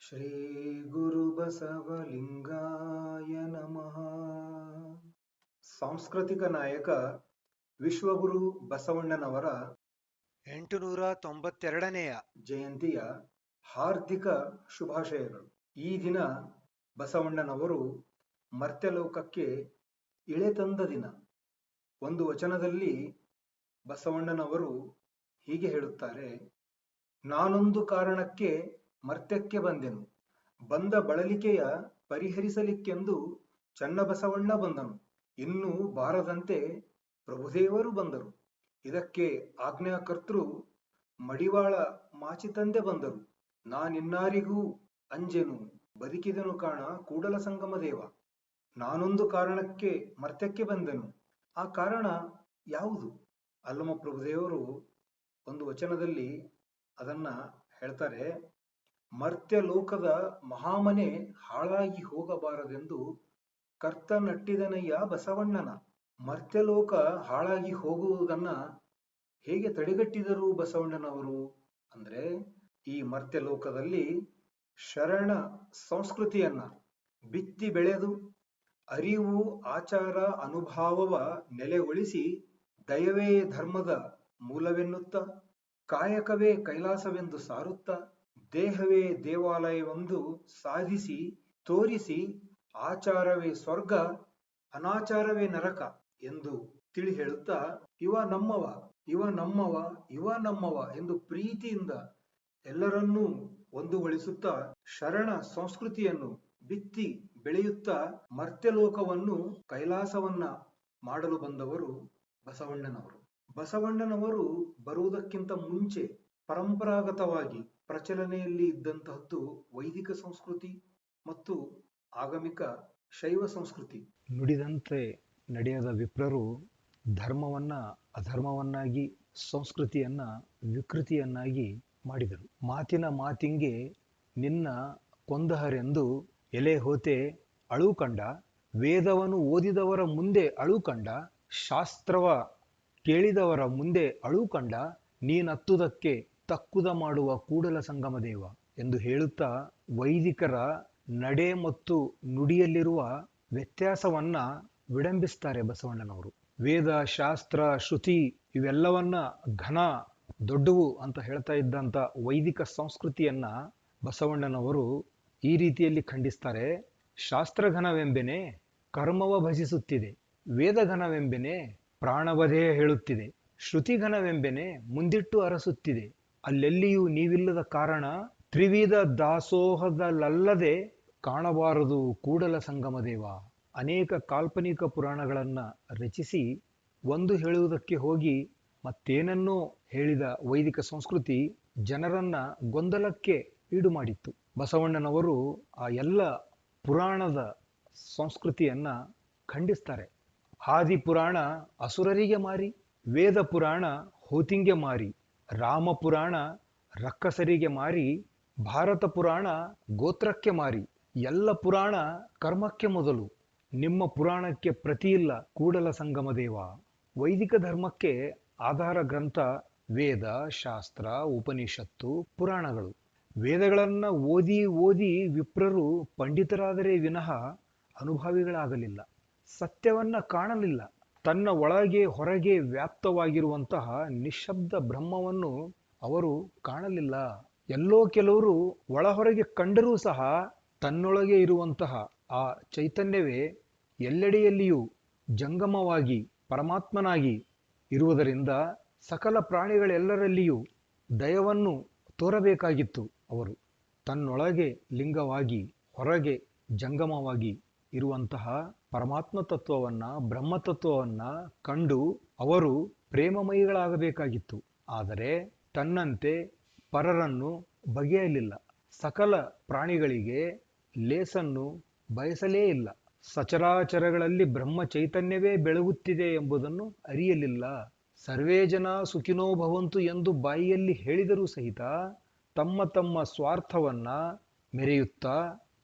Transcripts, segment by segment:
ಶ್ರೀ ಗುರು ಬಸವಲಿಂಗಾಯ ನಮಃ ಸಾಂಸ್ಕೃತಿಕ ನಾಯಕ ವಿಶ್ವಗುರು ಬಸವಣ್ಣನವರ ಎಂಟುನೂರ ತೊಂಬತ್ತೆರಡನೆಯ ಜಯಂತಿಯ ಹಾರ್ದಿಕ ಶುಭಾಶಯಗಳು. ಈ ದಿನ ಬಸವಣ್ಣನವರು ಮರ್ತ್ಯಲೋಕಕ್ಕೆ ಇಳೆತಂದ ದಿನ. ಒಂದು ವಚನದಲ್ಲಿ ಬಸವಣ್ಣನವರು ಹೀಗೆ ಹೇಳುತ್ತಾರೆ ನಾನೊಂದು ಕಾರಣಕ್ಕೆ ಮರ್ತ್ಯಕ್ಕೆ ಬಂದೆನು. ಬಂದ ಬಳಲಿಕೆಯ ಪರಿಹರಿಸಲಿಕ್ಕೆಂದು ಚನ್ನಬಸವಣ್ಣ ಬಂದನು. ಇನ್ನು ಬಾರದಂತೆ ಪ್ರಭುದೇವರು ಬಂದರು. ಇದಕ್ಕೆ ಆಜ್ಞಾಕರ್ತೃ ಮಡಿವಾಳ ಮಾಚಿತಂದೆ ಬಂದರು. ನಾನಿನ್ನಾರಿಗೂ ಅಂಜೆನು. ಬದುಕಿದನು ಕಾಣ ಕೂಡಲ ಸಂಗಮ ದೇವ ನಾನೊಂದು ಕಾರಣಕ್ಕೆ ಮರ್ತ್ಯಕ್ಕೆ ಬಂದೆನು. ಆ ಕಾರಣ ಯಾವುದು? ಅಲ್ಲಮ ಪ್ರಭುದೇವರು ಒಂದು ವಚನದಲ್ಲಿ ಅದನ್ನ ಹೇಳ್ತಾರೆ, ಮರ್ತ್ಯ ಲೋಕದ ಮಹಾಮನೆ ಹಾಳಾಗಿ ಹೋಗಬಾರದೆಂದು ಕರ್ತ ನಟ್ಟಿದನಯ್ಯ ಬಸವಣ್ಣನ. ಮರ್ತ್ಯಲೋಕ ಹಾಳಾಗಿ ಹೋಗುವುದನ್ನ ಹೇಗೆ ತಡೆಗಟ್ಟಿದರು ಬಸವಣ್ಣನವರು? ಅಂದ್ರೆ, ಈ ಮರ್ತ್ಯಲೋಕದಲ್ಲಿ ಶರಣ ಸಂಸ್ಕೃತಿಯನ್ನ ಬಿತ್ತಿ ಬೆಳೆದು ಅರಿವು, ಆಚಾರ, ಅನುಭಾವವ ನೆಲೆಗೊಳಿಸಿ ದಯವೇ ಧರ್ಮದ ಮೂಲವೆನ್ನುತ್ತ ಕಾಯಕವೇ ಕೈಲಾಸವೆಂದು ಸಾರುತ್ತ ದೇಹವೇ ದೇವಾಲಯವೆಂದು ಸಾಧಿಸಿ ತೋರಿಸಿ ಆಚಾರವೇ ಸ್ವರ್ಗ, ಅನಾಚಾರವೇ ನರಕ ಎಂದು ತಿಳಿ ಹೇಳುತ್ತಾ, ಇವ ನಮ್ಮವ ಇವ ನಮ್ಮವ ಇವ ನಮ್ಮವ ಎಂದು ಪ್ರೀತಿಯಿಂದ ಎಲ್ಲರನ್ನೂ ಒಂದುಗೊಳಿಸುತ್ತಾ ಶರಣ ಸಂಸ್ಕೃತಿಯನ್ನು ಬಿತ್ತಿ ಬೆಳೆಯುತ್ತಾ ಮರ್ತ್ಯಲೋಕವನ್ನು ಕೈಲಾಸವನ್ನ ಮಾಡಲು ಬಂದವರು ಬಸವಣ್ಣನವರು. ಬಸವಣ್ಣನವರು ಬರುವುದಕ್ಕಿಂತ ಮುಂಚೆ ಪರಂಪರಾಗತವಾಗಿ ಪ್ರಚಲನೆಯಲ್ಲಿ ಇದ್ದಂತಹದ್ದು ವೈದಿಕ ಸಂಸ್ಕೃತಿ ಮತ್ತು ಆಗಮಿಕ ಶೈವ ಸಂಸ್ಕೃತಿ. ನುಡಿದಂತೆ ನಡೆಯದ ವಿಪ್ರರು ಧರ್ಮವನ್ನ ಅಧರ್ಮವನ್ನಾಗಿ, ಸಂಸ್ಕೃತಿಯನ್ನ ವಿಕೃತಿಯನ್ನಾಗಿ ಮಾಡಿದರು. ಮಾತಿನ ಮಾತಿಂಗೆ ನಿನ್ನ ಕೊಂದಹರೆಂದು ಎಲೆ ಹೋತೆ ಅಳು ಕಂಡ ವೇದವನ್ನು ಓದಿದವರ ಮುಂದೆ ಅಳು ಕಂಡ ಶಾಸ್ತ್ರವ ಕೇಳಿದವರ ಮುಂದೆ ಅಳು ಕಂಡ, ನೀನತ್ತುದಕ್ಕೆ ತಕ್ಕುದ ಮಾಡುವ ಕೂಡಲ ಸಂಗಮ ದೇವ ಎಂದು ಹೇಳುತ್ತಾ ವೈದಿಕರ ನಡೆ ಮತ್ತು ನುಡಿಯಲ್ಲಿರುವ ವ್ಯತ್ಯಾಸವನ್ನ ವಿಡಂಬಿಸ್ತಾರೆ ಬಸವಣ್ಣನವರು. ವೇದ, ಶಾಸ್ತ್ರ, ಶ್ರುತಿ ಇವೆಲ್ಲವನ್ನ ಘನ, ದೊಡ್ಡವು ಅಂತ ಹೇಳ್ತಾ ಇದ್ದಂಥ ವೈದಿಕ ಸಂಸ್ಕೃತಿಯನ್ನ ಬಸವಣ್ಣನವರು ಈ ರೀತಿಯಲ್ಲಿ ಖಂಡಿಸ್ತಾರೆ. ಶಾಸ್ತ್ರಘನವೆಂಬೆನೆ ಕರ್ಮವ ಭಜಿಸುತ್ತಿದೆ, ವೇದಘನವೆಂಬೆನೆ ಪ್ರಾಣವಧೆ ಹೇಳುತ್ತಿದೆ. ಶ್ರುತಿಘನವೆಂಬೆನೆ ಮುಂದಿಟ್ಟು ಅರಸುತ್ತಿದೆ. ಅಲ್ಲೆಲ್ಲಿಯೂ ನೀವಿಲ್ಲದ ಕಾರಣ ತ್ರಿವಿಧ ದಾಸೋಹದಲ್ಲದೆ ಕಾಣಬಾರದು ಕೂಡಲ ಸಂಗಮದೇವ. ಅನೇಕ ಕಾಲ್ಪನಿಕ ಪುರಾಣಗಳನ್ನು ರಚಿಸಿ ಒಂದು ಹೇಳುವುದಕ್ಕೆ ಹೋಗಿ ಮತ್ತೇನನ್ನೋ ಹೇಳಿದ ವೈದಿಕ ಸಂಸ್ಕೃತಿ ಜನರನ್ನ ಗೊಂದಲಕ್ಕೆ ಈಡು ಮಾಡಿತ್ತು ಬಸವಣ್ಣನವರು ಆ ಎಲ್ಲ ಪುರಾಣದ ಸಂಸ್ಕೃತಿಯನ್ನ ಖಂಡಿಸ್ತಾರೆ. ಆದಿ ಪುರಾಣ ಅಸುರರಿಗೆ ಮಾರಿ, ವೇದ ಪುರಾಣ ಹೋತಿಂಗೆ ಮಾರಿ, ರಾಮ ಪುರಾಣ ರಕ್ಕಸರಿಗೆ ಮಾರಿ, ಭಾರತ ಪುರಾಣ ಗೋತ್ರಕ್ಕೆ ಮಾರಿ, ಎಲ್ಲ ಪುರಾಣ ಕರ್ಮಕ್ಕೆ ಮೊದಲು. ನಿಮ್ಮ ಪುರಾಣಕ್ಕೆ ಪ್ರತಿಯಿಲ್ಲ ಕೂಡಲ ಸಂಗಮ ದೇವ. ವೈದಿಕ ಧರ್ಮಕ್ಕೆ ಆಧಾರ ಗ್ರಂಥ, ವೇದ, ಶಾಸ್ತ್ರ, ಉಪನಿಷತ್ತು, ಪುರಾಣಗಳು. ವೇದಗಳನ್ನ ಓದಿ ಓದಿ ವಿಪ್ರರು ಪಂಡಿತರಾದರೆ ವಿನಃ ಅನುಭವಿಗಳಾಗಲಿಲ್ಲ. ಸತ್ಯವನ್ನ ಕಾಣಲಿಲ್ಲ. ತನ್ನ ಒಳಗೆ ಹೊರಗೆ ವ್ಯಾಪ್ತವಾಗಿರುವಂತಹ ನಿಶಬ್ದ ಬ್ರಹ್ಮವನ್ನು ಅವರು ಕಾಣಲಿಲ್ಲ. ಎಲ್ಲೋ ಕೆಲವರು ಒಳಹೊರಗೆ ಕಂಡರೂ ಸಹ ತನ್ನೊಳಗೆ ಇರುವಂತಹ ಆ ಚೈತನ್ಯವೇ ಎಲ್ಲೆಡೆಯಲ್ಲಿಯೂ ಜಂಗಮವಾಗಿ ಪರಮಾತ್ಮನಾಗಿ ಇರುವುದರಿಂದ ಸಕಲ ಪ್ರಾಣಿಗಳೆಲ್ಲರಲ್ಲಿಯೂ ದಯವನ್ನು ತೋರಬೇಕಾಗಿತ್ತು ಅವರು. ತನ್ನೊಳಗೆ ಲಿಂಗವಾಗಿ ಹೊರಗೆ ಜಂಗಮವಾಗಿ ಇರುವಂತಹ ಪರಮಾತ್ಮ ತತ್ವವನ್ನ ಬ್ರಹ್ಮತತ್ವವನ್ನು ಕಂಡು ಅವರು ಪ್ರೇಮಮಯಿಗಳಾಗಬೇಕಾಗಿತ್ತು. ಆದರೆ ತನ್ನಂತೆ ಪರರನ್ನು ಬಗೆಯಲಿಲ್ಲ. ಸಕಲ ಪ್ರಾಣಿಗಳಿಗೆ ಲೇಸನ್ನು ಬಯಸಲೇ ಇಲ್ಲ. ಸಚರಾಚರಗಳಲ್ಲಿ ಬ್ರಹ್ಮ ಚೈತನ್ಯವೇ ಬೆಳಗುತ್ತಿದೆ ಎಂಬುದನ್ನು ಅರಿಯಲಿಲ್ಲ. ಸರ್ವೇ ಜನ ಸುಖಿನೋ ಭವಂತು ಎಂದು ಬಾಯಿಯಲ್ಲಿ ಹೇಳಿದರೂ ಸಹಿತ ತಮ್ಮ ತಮ್ಮ ಸ್ವಾರ್ಥವನ್ನ ಮೆರೆಯುತ್ತಾ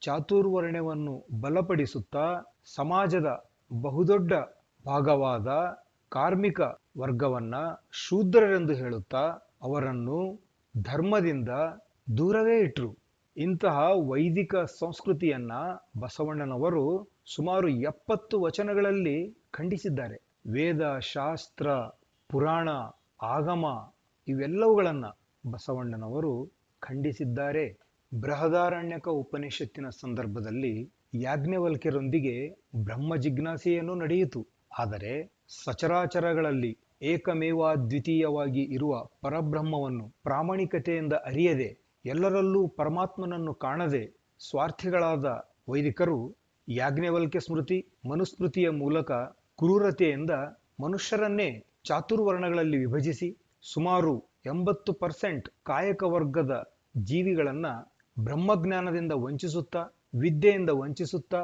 ಚಾತುರ್ವರ್ಣ್ಯವನ್ನು ಬಲಪಡಿಸುತ್ತಾ ಸಮಾಜದ ಬಹುದೊಡ್ಡ ಭಾಗವಾದ ಕಾರ್ಮಿಕ ವರ್ಗವನ್ನ ಶೂದ್ರರೆಂದು ಹೇಳುತ್ತಾ ಅವರನ್ನು ಧರ್ಮದಿಂದ ದೂರವೇ ಇಟ್ರು. ಇಂತಹ ವೈದಿಕ ಸಂಸ್ಕೃತಿಯನ್ನ ಬಸವಣ್ಣನವರು ಸುಮಾರು ಎಪ್ಪತ್ತು ವಚನಗಳಲ್ಲಿ ಖಂಡಿಸಿದ್ದಾರೆ. ವೇದ, ಶಾಸ್ತ್ರ, ಪುರಾಣ, ಆಗಮ ಇವೆಲ್ಲವುಗಳನ್ನ ಬಸವಣ್ಣನವರು ಖಂಡಿಸಿದ್ದಾರೆ. ಬೃಹದಾರಣ್ಯಕ ಉಪನಿಷತ್ತಿನ ಸಂದರ್ಭದಲ್ಲಿ ಯಾಜ್ಞವಲ್ಕ್ಯರೊಂದಿಗೆ ಬ್ರಹ್ಮ ಜಿಜ್ಞಾಸೆಯನ್ನು ನಡೆಯಿತು. ಆದರೆ ಸಚರಾಚರಗಳಲ್ಲಿ ಏಕಮೇವಾದ್ವಿತೀಯವಾಗಿ ಇರುವ ಪರಬ್ರಹ್ಮವನ್ನು ಪ್ರಾಮಾಣಿಕತೆಯಿಂದ ಅರಿಯದೆ, ಎಲ್ಲರಲ್ಲೂ ಪರಮಾತ್ಮನನ್ನು ಕಾಣದೆ ಸ್ವಾರ್ಥಿಗಳಾದ ವೈದಿಕರು ಯಾಜ್ಞವಲ್ಕ್ಯ ಸ್ಮೃತಿ, ಮನುಸ್ಮೃತಿಯ ಮೂಲಕ ಕ್ರೂರತೆಯಿಂದ ಮನುಷ್ಯರನ್ನೇ ಚಾತುರ್ವರ್ಣಗಳಲ್ಲಿ ವಿಭಜಿಸಿ ಸುಮಾರು ಎಂಬತ್ತು ಪರ್ಸೆಂಟ್ ಕಾಯಕ ವರ್ಗದ ಜೀವಿಗಳನ್ನ ಬ್ರಹ್ಮಜ್ಞಾನದಿಂದ ವಂಚಿಸುತ್ತಾ, ವಿದ್ಯೆಯಿಂದ ವಂಚಿಸುತ್ತಾ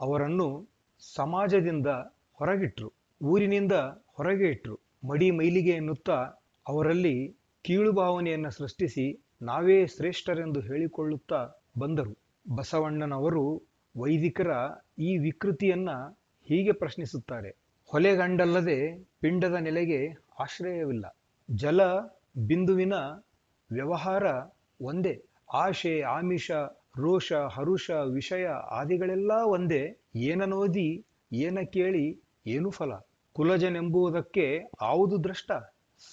ಅವರನ್ನು ಸಮಾಜದಿಂದ ಹೊರಗಿಟ್ರು, ಊರಿನಿಂದ ಹೊರಗೆ ಇಟ್ರು. ಮಡಿ ಮೈಲಿಗೆ ಎನ್ನುತ್ತಾ ಅವರಲ್ಲಿ ಕೀಳು ಭಾವನೆಯನ್ನು ಸೃಷ್ಟಿಸಿ ನಾವೇ ಶ್ರೇಷ್ಠರೆಂದು ಹೇಳಿಕೊಳ್ಳುತ್ತಾ ಬಂದರು. ಬಸವಣ್ಣನವರು ವೈದಿಕರ ಈ ವಿಕೃತಿಯನ್ನ ಹೀಗೆ ಪ್ರಶ್ನಿಸುತ್ತಾರೆ. ಹೊಲೆಗಂಡಲ್ಲದೆ ಪಿಂಡದ ನೆಲೆಗೆ ಆಶ್ರಯವಿಲ್ಲ. ಜಲ, ಬಿಂದುವಿನ ವ್ಯವಹಾರ ಒಂದೇ. ಆಶೆ, ಆಮಿಷ, ರೋಷ, ಹರುಷ, ವಿಷಯ ಆದಿಗಳೆಲ್ಲ ಒಂದೇ. ಏನನೋದಿ, ಏನ ಕೇಳಿ, ಏನು ಫಲ? ಕುಲಜನೆಂಬುವುದಕ್ಕೆ ಆವುದು ದ್ರಷ್ಟ.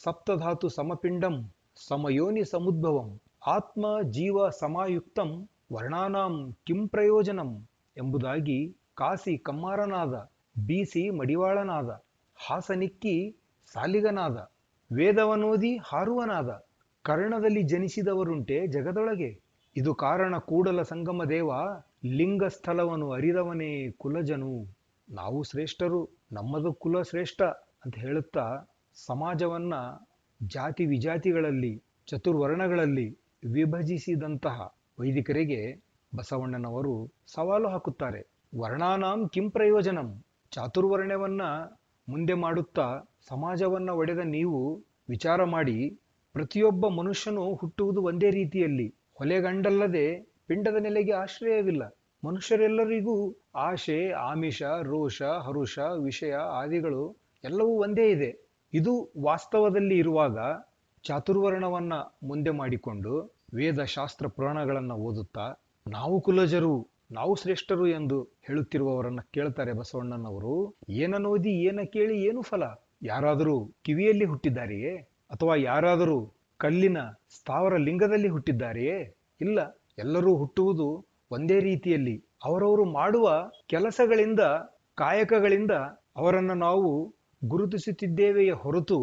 ಸಪ್ತಧಾತು ಸಮಪಿಂಡಂ, ಸಮಯೋನಿ ಸಮುದ್ಭವಂ, ಆತ್ಮ ಜೀವ ಸಮಾಯುಕ್ತಂ, ವರ್ಣಾನಾಂ ಕಿಂ ಪ್ರಯೋಜನಂ ಎಂಬುದಾಗಿ ಕಾಸಿ ಕಮ್ಮಾರನಾದ, ಬೀಸಿ ಮಡಿವಾಳನಾದ, ಹಾಸನಿಕ್ಕಿ ಸಾಲಿಗನಾದ, ವೇದವನೋದಿ ಹಾರುವನಾದ ಕರ್ಣದಲ್ಲಿ ಜನಿಸಿದವರುಂಟೆ ಜಗದೊಳಗೆ. ಇದು ಕಾರಣ ಕೂಡಲ ಸಂಗಮ ದೇವ, ಲಿಂಗ ಸ್ಥಲವನ್ನು ಅರಿದವನೇ ಕುಲಜನು. ನಾವು ಶ್ರೇಷ್ಠರು, ನಮ್ಮದು ಕುಲ ಶ್ರೇಷ್ಠ ಅಂತ ಹೇಳುತ್ತಾ ಸಮಾಜವನ್ನ ಜಾತಿ ವಿಜಾತಿಗಳಲ್ಲಿ, ಚತುರ್ವರ್ಣಗಳಲ್ಲಿ ವಿಭಜಿಸಿದಂತಹ ವೈದಿಕರಿಗೆ ಬಸವಣ್ಣನವರು ಸವಾಲು ಹಾಕುತ್ತಾರೆ. ವರ್ಣಾನಾಂ ಕಿಂ ಪ್ರಯೋಜನಂ. ಚಾತುರ್ವರ್ಣ್ಯವನ್ನ ಮುಂದೆ ಮಾಡುತ್ತಾ ಸಮಾಜವನ್ನ ಒಡೆದ ನೀವು ವಿಚಾರ ಮಾಡಿ ಪ್ರತಿಯೊಬ್ಬ ಮನುಷ್ಯನು ಹುಟ್ಟುವುದು ಒಂದೇ ರೀತಿಯಲ್ಲಿ. ಹೊಲೆಗಂಡಲ್ಲದೆ ಪಿಂಡದ ನೆಲೆಗೆ ಆಶ್ರಯವಿಲ್ಲ. ಮನುಷ್ಯರೆಲ್ಲರಿಗೂ ಆಶೆ, ಆಮಿಷ, ರೋಷ, ಹರುಷ, ವಿಷಯ, ಆದಿಗಳು ಎಲ್ಲವೂ ಒಂದೇ ಇದೆ. ಇದು ವಾಸ್ತವದಲ್ಲಿ ಇರುವಾಗ ಚಾತುರ್ವರ್ಣವನ್ನ ಮುಂದೆ ಮಾಡಿಕೊಂಡು ವೇದ ಶಾಸ್ತ್ರ ಪುರಾಣಗಳನ್ನ ಓದುತ್ತಾ ನಾವು ಕುಲಜರು, ನಾವು ಶ್ರೇಷ್ಠರು ಎಂದು ಹೇಳುತ್ತಿರುವವರನ್ನ ಕೇಳ್ತಾರೆ ಬಸವಣ್ಣನವರು. ಏನನೋದಿ ಏನ ಕೇಳಿ, ಏನು ಫಲ? ಯಾರಾದರೂ ಕಿವಿಯಲ್ಲಿ ಹುಟ್ಟಿದ್ದಾರೆಯೇ? ಅಥವಾ ಯಾರಾದರೂ ಕಲ್ಲಿನ ಸ್ಥಾವರ ಲಿಂಗದಲ್ಲಿ ಹುಟ್ಟಿದ್ದಾರೆಯೇ? ಇಲ್ಲ. ಎಲ್ಲರೂ ಹುಟ್ಟುವುದು ಒಂದೇ ರೀತಿಯಲ್ಲಿ ಅವರವರು ಮಾಡುವ ಕೆಲಸಗಳಿಂದ, ಕಾಯಕಗಳಿಂದ ಅವರನ್ನು ನಾವು ಗುರುತಿಸುತ್ತಿದ್ದೇವೆಯೇ ಹೊರತು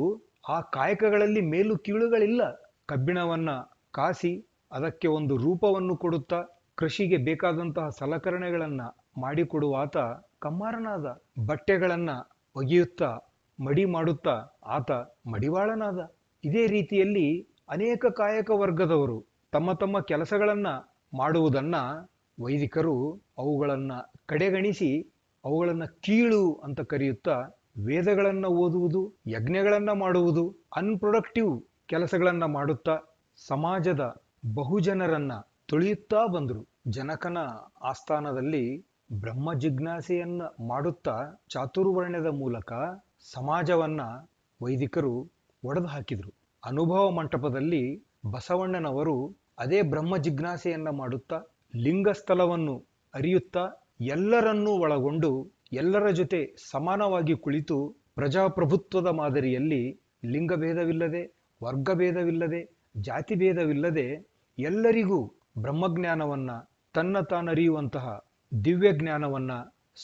ಆ ಕಾಯಕಗಳಲ್ಲಿ ಮೇಲು ಕೀಳುಗಳಿಲ್ಲ. ಕಬ್ಬಿಣವನ್ನ ಕಾಸಿ ಅದಕ್ಕೆ ಒಂದು ರೂಪವನ್ನು ಕೊಡುತ್ತಾ ಕೃಷಿಗೆ ಬೇಕಾದಂತಹ ಸಲಕರಣೆಗಳನ್ನ ಮಾಡಿಕೊಡುವಾತ ಕಮ್ಮಾರನಾದ ಬಟ್ಟೆಗಳನ್ನ ಒಗೆಯುತ್ತಾ ಮಡಿ ಮಾಡುತ್ತಾ ಆತ ಮಡಿವಾಳನಾದ. ಇದೇ ರೀತಿಯಲ್ಲಿ ಅನೇಕ ಕಾಯಕ ವರ್ಗದವರು ತಮ್ಮ ತಮ್ಮ ಕೆಲಸಗಳನ್ನ ಮಾಡುವುದನ್ನ ವೈದಿಕರು ಅವುಗಳನ್ನ ಕಡೆಗಣಿಸಿ ಅವುಗಳನ್ನ ಕೀಳು ಅಂತ ಕರೆಯುತ್ತಾ ವೇದಗಳನ್ನ ಓದುವುದು, ಯಜ್ಞಗಳನ್ನ ಮಾಡುವುದು ಅನ್ಪ್ರೊಡಕ್ಟಿವ್ ಕೆಲಸಗಳನ್ನ ಮಾಡುತ್ತಾ ಸಮಾಜದ ಬಹುಜನರನ್ನ ತುಳಿಯುತ್ತಾ ಬಂದರು. ಜನಕನ ಆಸ್ಥಾನದಲ್ಲಿ ಬ್ರಹ್ಮ ಜಿಜ್ಞಾಸೆಯನ್ನ ಮಾಡುತ್ತಾ ಚಾತುರ್ವರ್ಣ್ಯದ ಮೂಲಕ ಸಮಾಜವನ್ನ ವೈದಿಕರು ಒಡೆದು ಹಾಕಿದರು. ಅನುಭವ ಮಂಟಪದಲ್ಲಿ ಬಸವಣ್ಣನವರು ಅದೇ ಬ್ರಹ್ಮ ಜಿಜ್ಞಾಸೆಯನ್ನ ಮಾಡುತ್ತಾ ಲಿಂಗಸ್ಥಲವನ್ನು ಅರಿಯುತ್ತಾ, ಎಲ್ಲರನ್ನೂ ಒಳಗೊಂಡು ಎಲ್ಲರ ಜೊತೆ ಸಮಾನವಾಗಿ ಕುಳಿತು ಪ್ರಜಾಪ್ರಭುತ್ವದ ಮಾದರಿಯಲ್ಲಿ ಲಿಂಗಭೇದವಿಲ್ಲದೆ, ವರ್ಗಭೇದವಿಲ್ಲದೆ, ಜಾತಿಭೇದವಿಲ್ಲದೆ ಎಲ್ಲರಿಗೂ ಬ್ರಹ್ಮಜ್ಞಾನವನ್ನ, ತನ್ನ ತಾನರಿಯುವಂತಹ ದಿವ್ಯ ಜ್ಞಾನವನ್ನ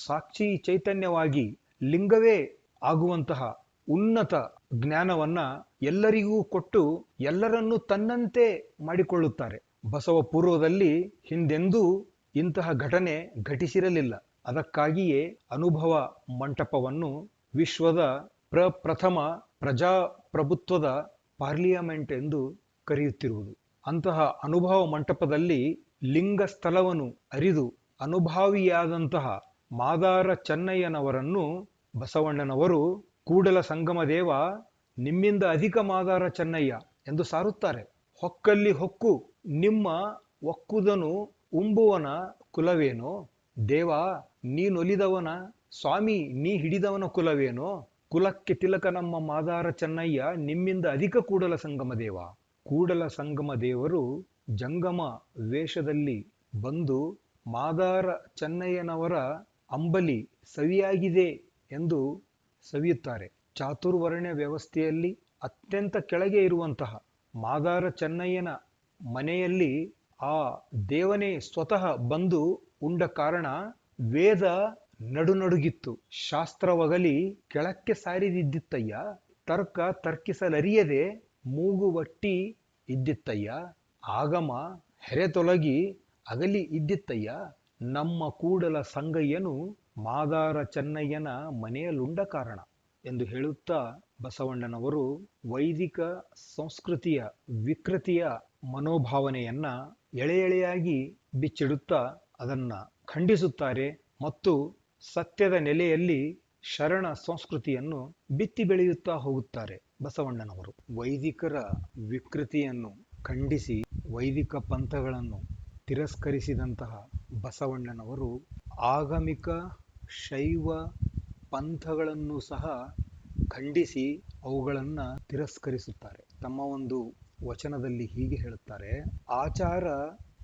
ಸಾಕ್ಷಿ ಚೈತನ್ಯವಾಗಿ ಲಿಂಗವೇ ಆಗುವಂತಹ ಉನ್ನತ ಜ್ಞಾನವನ್ನ ಎಲ್ಲರಿಗೂ ಕೊಟ್ಟು ಎಲ್ಲರನ್ನೂ ತನ್ನಂತೆ ಮಾಡಿಕೊಳ್ಳುತ್ತಾರೆ. ಬಸವ ಪೂರ್ವದಲ್ಲಿ ಹಿಂದೆಂದೂ ಇಂತಹ ಘಟನೆ ಘಟಿಸಿರಲಿಲ್ಲ. ಅದಕ್ಕಾಗಿಯೇ ಅನುಭವ ಮಂಟಪವನ್ನು ವಿಶ್ವದ ಪ್ರಪ್ರಥಮ ಪ್ರಜಾಪ್ರಭುತ್ವದ ಪಾರ್ಲಿಯಮೆಂಟ್ ಎಂದು ಕರೆಯುತ್ತಿರುವುದು. ಅಂತಹ ಅನುಭವ ಮಂಟಪದಲ್ಲಿ ಲಿಂಗ ಸ್ಥಳವನ್ನು ಅರಿದು ಅನುಭಾವಿಯಾದಂತಹ ಮಾದಾರ ಚೆನ್ನಯ್ಯನವರನ್ನು ಬಸವಣ್ಣನವರು ಕೂಡಲ ಸಂಗಮ ದೇವ ನಿಮ್ಮಿಂದ ಅಧಿಕ ಮಾದಾರ ಚೆನ್ನಯ್ಯ ಎಂದು ಸಾರುತ್ತಾರೆ. ಹೊಕ್ಕಲ್ಲಿ ಹೊಕ್ಕು, ನಿಮ್ಮ ಒಕ್ಕುದನು ಉಂಬುವನ ಕುಲವೇನೋ? ದೇವ ನೀನೊಲಿದವನ ಸ್ವಾಮಿ, ನೀ ಹಿಡಿದವನ ಕುಲವೇನೋ? ಕುಲಕ್ಕೆ ತಿಲಕ ನಮ್ಮ ಮಾದಾರ ಚೆನ್ನಯ್ಯ ನಿಮ್ಮಿಂದ ಅಧಿಕ ಕೂಡಲ ಸಂಗಮ ದೇವ. ಕೂಡಲ ಸಂಗಮ ದೇವರು ಜಂಗಮ ವೇಷದಲ್ಲಿ ಬಂದು ಮಾದಾರ ಚೆನ್ನಯ್ಯನವರ ಅಂಬಲಿ ಸವಿಯಾಗಿದೆ ಎಂದು ಸವಿಯುತ್ತಾರೆ. ಚಾತುರ್ವರ್ಣ್ಯ ವ್ಯವಸ್ಥೆಯಲ್ಲಿ ಅತ್ಯಂತ ಕೆಳಗೆ ಇರುವಂತಹ ಮಾದಾರ ಚೆನ್ನಯ್ಯನ ಮನೆಯಲ್ಲಿ ಆ ದೇವನೇ ಸ್ವತಃ ಬಂದು ಉಂಡ ಕಾರಣ ವೇದ ನಡುನಡುಗಿತ್ತು. ಶಾಸ್ತ್ರವಗಲಿ ಕೆಳಕ್ಕೆ ಸಾರಿದಿದ್ದಿತ್ತಯ್ಯ. ತರ್ಕ ತರ್ಕಿಸಲರಿಯದೆ ಮೂಗುವಟ್ಟಿ ಇದ್ದಿತ್ತಯ್ಯ. ಆಗಮ ಹೆರೆತೊಲಗಿ ಅಗಲಿ ಇದ್ದಿತ್ತಯ್ಯ. ನಮ್ಮ ಕೂಡಲ ಸಂಗಯ್ಯನು ಮಾದಾರ ಚೆನ್ನಯ್ಯನ ಮನೆಯಲ್ಲುಂಡ ಕಾರಣ ಎಂದು ಹೇಳುತ್ತಾ ಬಸವಣ್ಣನವರು ವೈದಿಕ ಸಂಸ್ಕೃತಿಯ ವಿಕೃತಿಯ ಮನೋಭಾವನೆಯನ್ನ ಎಳೆ ಎಳೆಯಾಗಿ ಬಿಚ್ಚಿಡುತ್ತಾ ಅದನ್ನ ಖಂಡಿಸುತ್ತಾರೆ ಮತ್ತು ಸತ್ಯದ ನೆಲೆಯಲ್ಲಿ ಶರಣ ಸಂಸ್ಕೃತಿಯನ್ನು ಬಿತ್ತಿ ಬೆಳೆಯುತ್ತಾ ಹೋಗುತ್ತಾರೆ ಬಸವಣ್ಣನವರು. ವೈದಿಕರ ವಿಕೃತಿಯನ್ನು ಖಂಡಿಸಿ ವೈದಿಕ ಪಂಥಗಳನ್ನು ತಿರಸ್ಕರಿಸಿದಂತಹ ಬಸವಣ್ಣನವರು ಆಗಮಿಕ ಶೈವ ಪಂಥಗಳನ್ನು ಸಹ ಖಂಡಿಸಿ ಅವುಗಳನ್ನು ತಿರಸ್ಕರಿಸುತ್ತಾರೆ. ತಮ್ಮ ಒಂದು ವಚನದಲ್ಲಿ ಹೀಗೆ ಹೇಳುತ್ತಾರೆ, ಆಚಾರ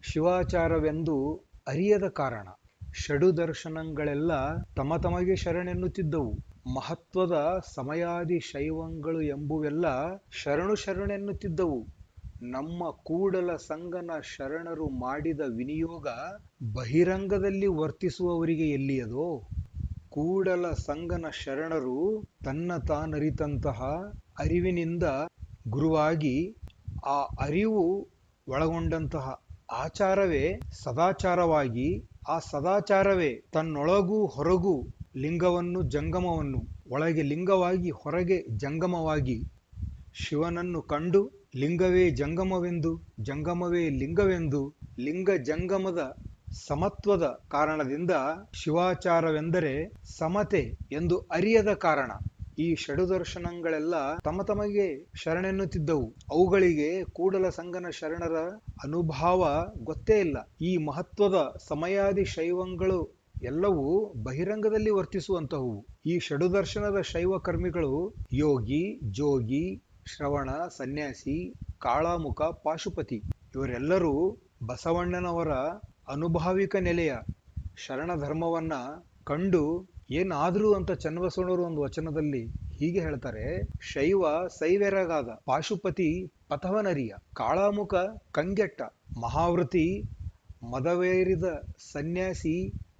ಶಿವಾಚಾರವೆಂದು ಅರಿಯದ ಕಾರಣ ಷಡು ದರ್ಶನಗಳೆಲ್ಲ ತಮ ತಮಗೆ ಶರಣೆನ್ನುತ್ತಿದ್ದವು. ಮಹತ್ವದ ಸಮಯಾದಿ ಶೈವಂಗಳು ಎಂಬುವೆಲ್ಲ ಶರಣು ಶರಣೆನ್ನುತ್ತಿದ್ದವು. ನಮ್ಮ ಕೂಡಲ ಸಂಗನ ಶರಣರು ಮಾಡಿದ ವಿನಿಯೋಗ ಬಹಿರಂಗದಲ್ಲಿ ವರ್ತಿಸುವವರಿಗೆ ಎಲ್ಲಿಯದೋ ಕೂಡಲ ಸಂಗನ ಶರಣರು ತನ್ನ ತಾನರಿತಂತಹ ಅರಿವಿನಿಂದ ಗುರುವಾಗಿ ಆ ಅರಿವು ಒಳಗೊಂಡಂತಹ ಆಚಾರವೇ ಸದಾಚಾರವಾಗಿ, ಆ ಸದಾಚಾರವೇ ತನ್ನೊಳಗೂ ಹೊರಗೂ ಲಿಂಗವನ್ನು ಜಂಗಮವನ್ನು ಒಳಗೆ ಲಿಂಗವಾಗಿ ಹೊರಗೆ ಜಂಗಮವಾಗಿ ಶಿವನನ್ನು ಕಂಡು ಲಿಂಗವೇ ಜಂಗಮವೆಂದು, ಜಂಗಮವೇ ಲಿಂಗವೆಂದು, ಲಿಂಗ ಜಂಗಮದ ಸಮತ್ವದ ಕಾರಣದಿಂದ ಶಿವಾಚಾರವೆಂದರೆ ಸಮತೆ ಎಂದು ಅರಿಯದ ಕಾರಣ. ಈ ಷಡುದರ್ಶನಗಳೆಲ್ಲ ತಮ್ಮ ತಮಗೆ ಶರಣೆನ್ನುತ್ತಿದ್ದವು. ಅವುಗಳಿಗೆ ಕೂಡಲ ಸಂಗನ ಶರಣರ ಅನುಭಾವ ಗೊತ್ತೇ ಇಲ್ಲ. ಈ ಮಹತ್ವದ ಸಮಯಾದಿ ಶೈವಂಗಳು ಎಲ್ಲವೂ ಬಹಿರಂಗದಲ್ಲಿ ವರ್ತಿಸುವಂತಹವು. ಈ ಷಡುದರ್ಶನದ ಶೈವ ಕರ್ಮಿಗಳು ಯೋಗಿ, ಜೋಗಿ ಶ್ರವಣ, ಸನ್ಯಾಸಿ, ಕಾಳಾಮುಖ, ಪಾಶುಪತಿ ಇವರೆಲ್ಲರೂ ಬಸವಣ್ಣನವರ ಅನುಭಾವಿಕ ನೆಲೆಯ ಶರಣ ಧರ್ಮವನ್ನ ಕಂಡು ಏನಾದರೂ ಅಂತ ಚನ್ನಬಸವಣ್ಣವರು ಒಂದು ವಚನದಲ್ಲಿ ಹೀಗೆ ಹೇಳ್ತಾರೆ, ಶೈವ ಸೈವೆರಗಾದ ಪಾಶುಪತಿ ಪಥವನರಿಯ, ಕಾಳಾಮುಖ ಕಂಗೆಟ್ಟ, ಮಹಾವೃತಿ ಮದವೇರಿದ ಸನ್ಯಾಸಿ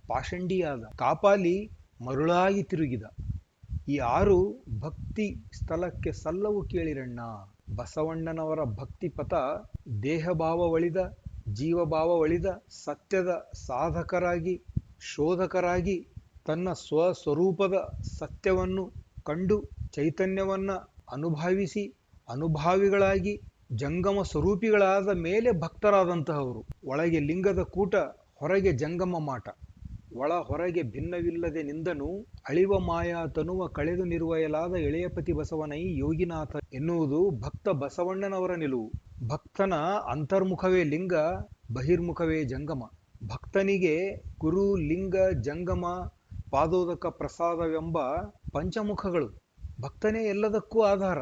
ಪಾಷಂಡಿಯಾದ, ಕಾಪಾಲಿ ಮರುಳಾಗಿ ತಿರುಗಿದ ಈ ಆರು ಭಕ್ತಿ ಸ್ಥಳಕ್ಕೆ ಸಲ್ಲವು ಕೇಳಿರಣ್ಣ. ಬಸವಣ್ಣನವರ ಭಕ್ತಿ ಪಥ ದೇಹಭಾವವಳಿದ ಜೀವಭಾವವಳಿದ ಸತ್ಯದ ಸಾಧಕರಾಗಿ, ಶೋಧಕರಾಗಿ ತನ್ನ ಸ್ವಸ್ವರೂಪದ ಸತ್ಯವನ್ನು ಕಂಡು ಚೈತನ್ಯವನ್ನ ಅನುಭವಿಸಿ, ಅನುಭಾವಿಗಳಾಗಿ, ಜಂಗಮ ಸ್ವರೂಪಿಗಳಾದ ಮೇಲೆ ಭಕ್ತರಾದಂತಹವರು. ಒಳಗೆ ಲಿಂಗದ ಕೂಟ, ಹೊರಗೆ ಜಂಗಮ ಮಾಟ. ಒಳ ಹೊರಗೆ ಭಿನ್ನವಿಲ್ಲದೆ ನಿಂದನು, ಅಳಿವ ಮಾಯಾ ತನುವ ಕಳೆದು ನಿರ್ವಯಲಾದ ಎಳೆಯಪತಿ ಬಸವನೈ ಯೋಗಿನಾಥ ಎನ್ನುವುದು ಭಕ್ತ ಬಸವಣ್ಣನವರ ನಿಲುವು. ಭಕ್ತನ ಅಂತರ್ಮುಖವೇ ಲಿಂಗ, ಬಹಿರ್ಮುಖವೇ ಜಂಗಮ. ಭಕ್ತನಿಗೆ ಗುರು, ಲಿಂಗ, ಜಂಗಮ, ಪಾದೋದಕ ಪ್ರಸಾದವೆಂಬ ಪಂಚಮುಖಗಳು. ಭಕ್ತನೇ ಎಲ್ಲದಕ್ಕೂ ಆಧಾರ.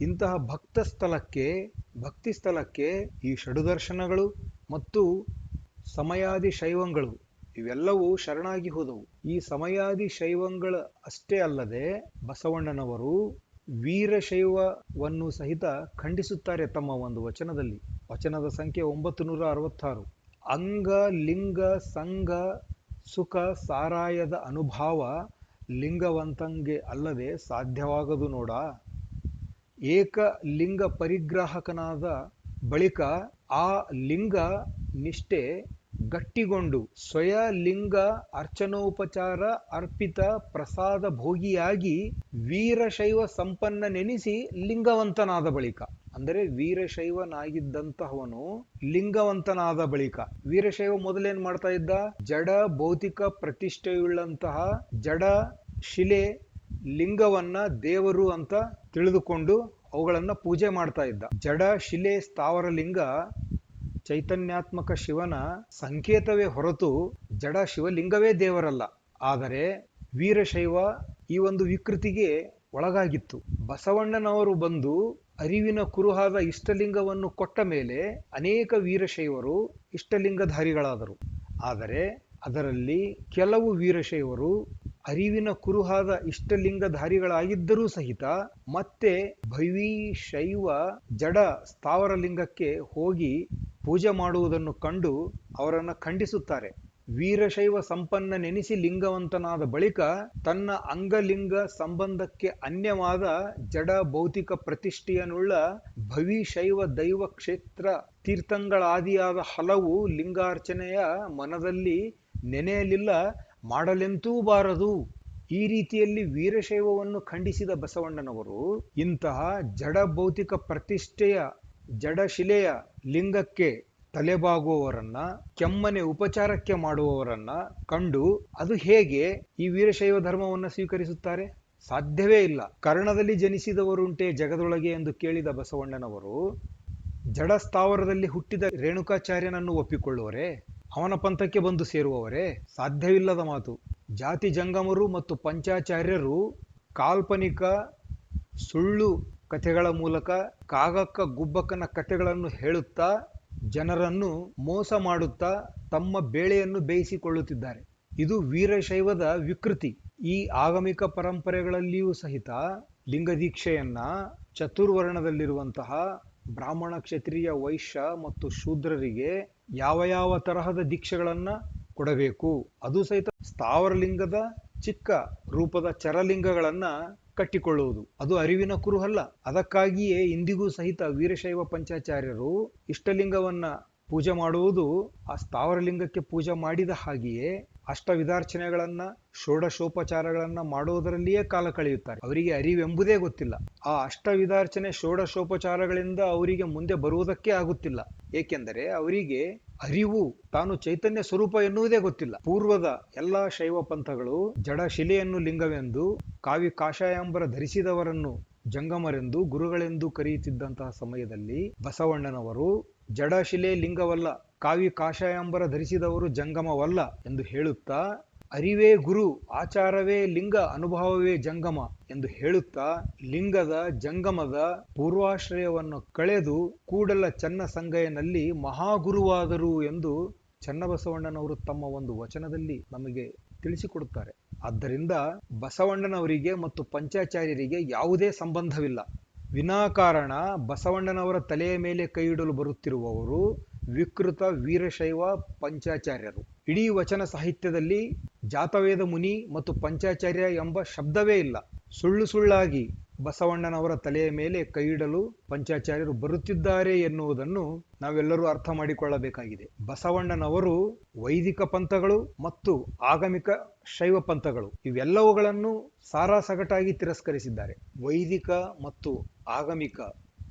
ಇಂತಹ ಭಕ್ತ ಸ್ಥಳಕ್ಕೆ, ಭಕ್ತಿ ಸ್ಥಳಕ್ಕೆ ಈ ಷಡುದರ್ಶನಗಳು ಮತ್ತು ಸಮಯಾದಿ ಶೈವಂಗಳು. ಇವೆಲ್ಲವೂ ಶರಣಾಗಿ ಹೋದವು. ಈ ಸಮಯಾದಿ ಶೈವಂಗಳ ಅಷ್ಟೇ ಅಲ್ಲದೆ ಬಸವಣ್ಣನವರು ವೀರಶೈವವನ್ನು ಸಹಿತ ಖಂಡಿಸುತ್ತಾರೆ ತಮ್ಮ ಒಂದು ವಚನದಲ್ಲಿ. ವಚನದ ಸಂಖ್ಯೆ ಒಂಬತ್ತು ನೂರ ಅರವತ್ತಾರು ಅಂಗ, ಲಿಂಗ, ಸಂಘ, ಸುಖ, ಸಾರಾಯದ ಅನುಭಾವ ಲಿಂಗವಂತಂಗೆ ಅಲ್ಲದೆ ಸಾಧ್ಯವಾಗದು ನೋಡ. ಏಕ ಲಿಂಗ ಪರಿಗ್ರಾಹಕನಾದ ಬಳಿಕ ಆ ಲಿಂಗ ನಿಷ್ಠೆ ಗಟ್ಟಿಗೊಂಡು ಸ್ವಯ ಲಿಂಗ ಅರ್ಚನೋಪಚಾರ ಅರ್ಪಿತ ಪ್ರಸಾದ ಭೋಗಿಯಾಗಿ ವೀರಶೈವ ಸಂಪನ್ನ ನೆನೆಸಿ ಲಿಂಗವಂತನಾದ ಬಳಿಕ. ಅಂದರೆ ವೀರಶೈವನಾಗಿದ್ದಂತಹವನು ಲಿಂಗವಂತನಾದ ಬಳಿಕ. ವೀರಶೈವ ಮೊದಲೇನ್ ಮಾಡ್ತಾ ಇದ್ದ? ಜಡ ಭೌತಿಕ ಪ್ರತಿಷ್ಠೆಯುಳ್ಳಂತಹ ಜಡ ಶಿಲೆ ಲಿಂಗವನ್ನ ದೇವರು ಅಂತ ತಿಳಿದುಕೊಂಡು ಅವುಗಳನ್ನ ಪೂಜೆ ಮಾಡ್ತಾ ಇದ್ದ. ಜಡ ಶಿಲೆ ಸ್ಥಾವರ ಲಿಂಗ ಚೈತನ್ಯಾತ್ಮಕ ಶಿವನ ಸಂಕೇತವೇ ಹೊರತು ಜಡ ಶಿವಲಿಂಗವೇ ದೇವರಲ್ಲ. ಆದರೆ ವೀರಶೈವ ಈ ಒಂದು ವಿಕೃತಿಗೆ ಒಳಗಾಗಿತ್ತು. ಬಸವಣ್ಣನವರು ಬಂದು ಅರಿವಿನ ಕುರುಹಾದ ಇಷ್ಟಲಿಂಗವನ್ನು ಕೊಟ್ಟ ಮೇಲೆ ಅನೇಕ ವೀರಶೈವರು ಇಷ್ಟಲಿಂಗಧಾರಿಗಳಾದರು. ಆದರೆ ಅದರಲ್ಲಿ ಕೆಲವು ವೀರಶೈವರು ಅರಿವಿನ ಕುರುಹಾದ ಇಷ್ಟಲಿಂಗಧಾರಿಗಳಾಗಿದ್ದರೂ ಸಹಿತ ಮತ್ತೆ ಭವಿಶೈವ ಜಡ ಸ್ಥಾವರಲಿಂಗಕ್ಕೆ ಹೋಗಿ ಪೂಜೆ ಮಾಡುವುದನ್ನು ಕಂಡು ಅವರನ್ನು ಖಂಡಿಸುತ್ತಾರೆ. ವೀರಶೈವ ಸಂಪನ್ನ ನೆನೆಸಿ ಲಿಂಗವಂತನಾದ ಬಳಿಕ ತನ್ನ ಅಂಗಲಿಂಗ ಸಂಬಂಧಕ್ಕೆ ಅನ್ಯವಾದ ಜಡ ಭೌತಿಕ ಪ್ರತಿಷ್ಠೆಯನ್ನುಳ್ಳ ಭವಿಶೈವ ದೈವ ಕ್ಷೇತ್ರ ತೀರ್ಥಂಗಳಾದಿಯಾದ ಹಲವು ಲಿಂಗಾರ್ಚನೆಯ ಮನದಲ್ಲಿ ನೆನೆಯಲಿಲ್ಲ, ಮಾಡಲೆಂತೂ ಬಾರದು. ಈ ರೀತಿಯಲ್ಲಿ ವೀರಶೈವವನ್ನು ಖಂಡಿಸಿದ ಬಸವಣ್ಣನವರು ಇಂತಹ ಜಡ ಭೌತಿಕ ಪ್ರತಿಷ್ಠೆಯ ಜಡಶಿಲೆಯ ಲಿಂಗಕ್ಕೆ ತಲೆಬಾಗುವವರನ್ನ, ಕೆಮ್ಮನೆ ಉಪಚಾರಕ್ಕೆ ಮಾಡುವವರನ್ನ ಕಂಡು ಅದು ಹೇಗೆ ಈ ವೀರಶೈವ ಧರ್ಮವನ್ನು ಸ್ವೀಕರಿಸುತ್ತಾರೆ? ಸಾಧ್ಯವೇ ಇಲ್ಲ. ಕರ್ಣದಲ್ಲಿ ಜನಿಸಿದವರುಂಟೆ ಜಗದೊಳಗೆ ಎಂದು ಕೇಳಿದ ಬಸವಣ್ಣನವರು, ಜಡ ಸ್ಥಾವರದಲ್ಲಿ ಹುಟ್ಟಿದ ರೇಣುಕಾಚಾರ್ಯನನ್ನು ಒಪ್ಪಿಕೊಳ್ಳುವರೇ? ಅವನ ಪಂಥಕ್ಕೆ ಬಂದು ಸೇರುವವರೇ? ಸಾಧ್ಯವಿಲ್ಲದ ಮಾತು. ಜಾತಿ ಜಂಗಮರು ಮತ್ತು ಪಂಚಾಚಾರ್ಯರು ಕಾಲ್ಪನಿಕ, ಸುಳ್ಳು ಕಥೆಗಳ ಮೂಲಕ ಕಾಗಕ್ಕ ಗುಬ್ಬಕ್ಕನ ಕಥೆಗಳನ್ನು ಹೇಳುತ್ತಾ, ಜನರನ್ನು ಮೋಸ ಮಾಡುತ್ತಾ ತಮ್ಮ ಬೇಳೆಯನ್ನು ಬೇಯಿಸಿಕೊಳ್ಳುತ್ತಿದ್ದಾರೆ. ಇದು ವೀರಶೈವದ ವಿಕೃತಿ. ಈ ಆಗಮಿಕ ಪರಂಪರೆಗಳಲ್ಲಿಯೂ ಸಹಿತ ಲಿಂಗದೀಕ್ಷೆಯನ್ನ ಚತುರ್ವರ್ಣದಲ್ಲಿರುವಂತಹ ಬ್ರಾಹ್ಮಣ ಕ್ಷತ್ರಿಯ ವೈಶ್ಯ ಮತ್ತು ಶೂದ್ರರಿಗೆ ಯಾವ ಯಾವ ತರಹದ ದೀಕ್ಷೆಗಳನ್ನ ಕೊಡಬೇಕು? ಅದು ಸಹಿತ ಸ್ಥಾವರಲಿಂಗದ ಚಿಕ್ಕ ರೂಪದ ಚರಲಿಂಗಗಳನ್ನ ಕಟ್ಟಿಕೊಳ್ಳುವುದು. ಅದು ಅರಿವಿನ ಕುರುಹಲ್ಲ. ಅದಕ್ಕಾಗಿಯೇ ಇಂದಿಗೂ ಸಹಿತ ವೀರಶೈವ ಪಂಚಾಚಾರ್ಯರು ಇಷ್ಟಲಿಂಗವನ್ನ ಪೂಜೆ ಮಾಡುವುದು, ಆ ಸ್ಥಾವರಲಿಂಗಕ್ಕೆ ಪೂಜೆ ಮಾಡಿದ ಹಾಗೆಯೇ ಅಷ್ಟವಿಧಾರ್ಚನೆಗಳನ್ನ ಷೋಡಶೋಪಚಾರಗಳನ್ನ ಮಾಡುವುದರಲ್ಲಿಯೇ ಕಾಲ ಕಳೆಯುತ್ತಾರೆ. ಅವರಿಗೆ ಅರಿವೆಂಬುದೇ ಗೊತ್ತಿಲ್ಲ. ಆ ಅಷ್ಟವಿದಾರ್ಚನೆ, ಷೋಡಶೋಪಚಾರಗಳಿಂದ ಅವರಿಗೆ ಮುಂದೆ ಬರುವುದಕ್ಕೆ ಆಗುತ್ತಿಲ್ಲ. ಏಕೆಂದರೆ ಅವರಿಗೆ ಅರಿವು, ತಾನು ಚೈತನ್ಯ ಸ್ವರೂಪ ಎನ್ನುವುದೇ ಗೊತ್ತಿಲ್ಲ. ಪೂರ್ವದ ಎಲ್ಲಾ ಶೈವ ಪಂಥಗಳು ಜಡ ಶಿಲೆಯನ್ನು ಲಿಂಗವೆಂದು ಕಾವಿ ಕಾಷಾಯಾಂಬರ ಧರಿಸಿದವರನ್ನು ಜಂಗಮರೆಂದು, ಗುರುಗಳೆಂದು ಕರೆಯುತ್ತಿದ್ದಂತಹ ಸಮಯದಲ್ಲಿ ಬಸವಣ್ಣನವರು ಜಡಶಿಲೆ ಲಿಂಗವಲ್ಲ ಕಾವಿ ಕಾಷಾಯಾಂಬರ ಧರಿಸಿದವರು ಜಂಗಮವಲ್ಲ ಎಂದು ಹೇಳುತ್ತಾ ಅರಿವೇ ಗುರು, ಆಚಾರವೇ ಲಿಂಗ, ಅನುಭವವೇ ಜಂಗಮ ಎಂದು ಹೇಳುತ್ತಾ ಲಿಂಗದ ಜಂಗಮದ ಪೂರ್ವಾಶ್ರಯವನ್ನು ಕಳೆದು ಕೂಡಲ ಚನ್ನ ಸಂಗಯನಲ್ಲಿ ಮಹಾಗುರುವಾದರು ಎಂದು ಚನ್ನಬಸವಣ್ಣನವರು ತಮ್ಮ ಒಂದು ವಚನದಲ್ಲಿ ನಮಗೆ ತಿಳಿಸಿಕೊಡುತ್ತಾರೆ. ಆದ್ದರಿಂದ ಬಸವಣ್ಣನವರಿಗೆ ಮತ್ತು ಪಂಚಾಚಾರ್ಯರಿಗೆ ಯಾವುದೇ ಸಂಬಂಧವಿಲ್ಲ. ವಿನಾಕಾರಣ ಬಸವಣ್ಣನವರ ತಲೆಯ ಮೇಲೆ ಕೈಯಿಡಲು ಬರುತ್ತಿರುವವರು ವಿಕೃತ ವೀರಶೈವ ಪಂಚಾಚಾರ್ಯರು. ಇಡೀ ವಚನ ಸಾಹಿತ್ಯದಲ್ಲಿ ಜಾತವೇದ ಮುನಿ ಮತ್ತು ಪಂಚಾಚಾರ್ಯ ಎಂಬ ಶಬ್ದವೇ ಇಲ್ಲ. ಸುಳ್ಳು ಸುಳ್ಳಾಗಿ ಬಸವಣ್ಣನವರ ತಲೆಯ ಮೇಲೆ ಕೈಯಿಡಲು ಪಂಚಾಚಾರ್ಯರು ಬರುತ್ತಿದ್ದಾರೆ ಎನ್ನುವುದನ್ನು ನಾವೆಲ್ಲರೂ ಅರ್ಥ ಮಾಡಿಕೊಳ್ಳಬೇಕಾಗಿದೆ. ಬಸವಣ್ಣನವರು ವೈದಿಕ ಪಂಥಗಳು ಮತ್ತು ಆಗಮಿಕ ಶೈವ ಪಂಥಗಳು. ಇವೆಲ್ಲವುಗಳನ್ನು ಸಾರಾಸಗಟಾಗಿ ತಿರಸ್ಕರಿಸಿದ್ದಾರೆ. ವೈದಿಕ ಮತ್ತು ಆಗಮಿಕ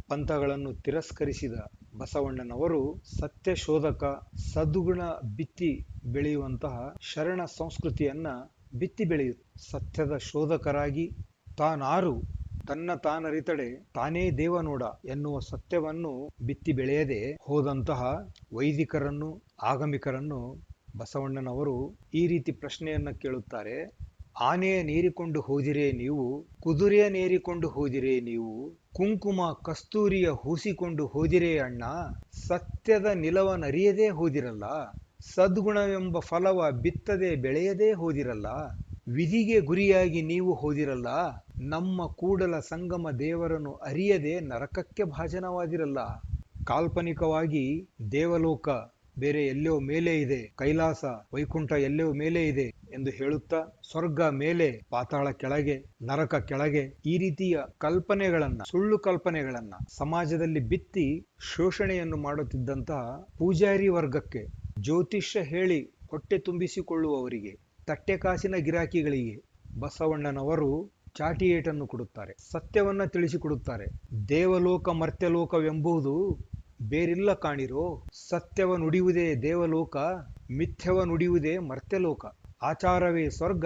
ಪಂಥಗಳನ್ನು ತಿರಸ್ಕರಿಸಿದ ಬಸವಣ್ಣನವರು ಸತ್ಯ ಶೋಧಕ, ಸದ್ಗುಣ ಬಿತ್ತಿ ಬೆಳೆಯುವಂತಹ ಶರಣ ಸಂಸ್ಕೃತಿಯನ್ನ ಬಿತ್ತಿ ಬೆಳೆಯು ಸತ್ಯದ ಶೋಧಕರಾಗಿ ತಾನಾರು ತನ್ನ ತಾನರಿತಡೆ ತಾನೇ ದೇವನೋಡ ಎನ್ನುವ ಸತ್ಯವನ್ನು ಬಿತ್ತಿ ಬೆಳೆಯದೆ ಹೋದಂತಹ ವೈದಿಕರನ್ನು, ಆಗಮಿಕರನ್ನು ಬಸವಣ್ಣನವರು ಈ ರೀತಿ ಪ್ರಶ್ನೆಯನ್ನ ಕೇಳುತ್ತಾರೆ. ಆನೆಯ ನೀರಿಕೊಂಡು ಹೋದಿರೇ ನೀವು, ಕುದುರೆಯ ನೇರಿಕೊಂಡು ಹೋದಿರೇ ನೀವು, ಕುಂಕುಮ ಕಸ್ತೂರಿಯ ಹೂಸಿಕೊಂಡು ಹೋದಿರೇ ಅಣ್ಣ, ಸತ್ಯದ ನಿಲವನರಿಯದೇ ಹೋದಿರಲ್ಲ, ಸದ್ಗುಣವೆಂಬ ಫಲವ ಬಿತ್ತದೆ ಬೆಳೆಯದೇ ಹೋದಿರಲ್ಲ, ವಿಧಿಗೆ ಗುರಿಯಾಗಿ ನೀವು ಹೋದಿರಲ್ಲ, ನಮ್ಮ ಕೂಡಲ ಸಂಗಮ ದೇವರನ್ನು ಅರಿಯದೆ ನರಕಕ್ಕೆ ಭಾಜನವಾದಿರಲ್ಲ ಕಾಲ್ಪನಿಕವಾಗಿ ದೇವಲೋಕ ಬೇರೆ ಎಲ್ಲೋ ಮೇಲೆ ಇದೆ, ಕೈಲಾಸ ವೈಕುಂಠ ಎಲ್ಲೋ ಮೇಲೆ ಇದೆ ಎಂದು ಹೇಳುತ್ತಾ ಸ್ವರ್ಗ ಮೇಲೆ, ಪಾತಾಳ ಕೆಳಗೆ, ನರಕ ಕೆಳಗೆ ಈ ರೀತಿಯ ಕಲ್ಪನೆಗಳನ್ನ, ಸುಳ್ಳು ಕಲ್ಪನೆಗಳನ್ನ ಸಮಾಜದಲ್ಲಿ ಬಿತ್ತಿ ಶೋಷಣೆಯನ್ನು ಮಾಡುತ್ತಿದ್ದಂತಹ ಪೂಜಾರಿ ವರ್ಗಕ್ಕೆ ಜ್ಯೋತಿಷ್ಯ ಹೇಳಿ ಹೊಟ್ಟೆ ತುಂಬಿಸಿಕೊಳ್ಳುವವರಿಗೆ, ತಟ್ಟೆ ಕಾಸಿನ ಗಿರಾಕಿಗಳಿಗೆ ಬಸವಣ್ಣನವರು ಚಾಟಿಯೇಟನ್ನು ಕೊಡುತ್ತಾರೆ, ಸತ್ಯವನ್ನ ತಿಳಿಸಿಕೊಡುತ್ತಾರೆ. ದೇವಲೋಕ ಮರ್ತ್ಯಲೋಕವೆಂಬುದು ಬೇರಿಲ್ಲ ಕಾಣಿರೋ ಸತ್ಯವ ನುಡಿಯುವುದೇ ದೇವಲೋಕ ಮಿಥ್ಯವ ನುಡಿಯುವುದೇ ಮರ್ತ್ಯಲೋಕ. ಆಚಾರವೇ ಸ್ವರ್ಗ,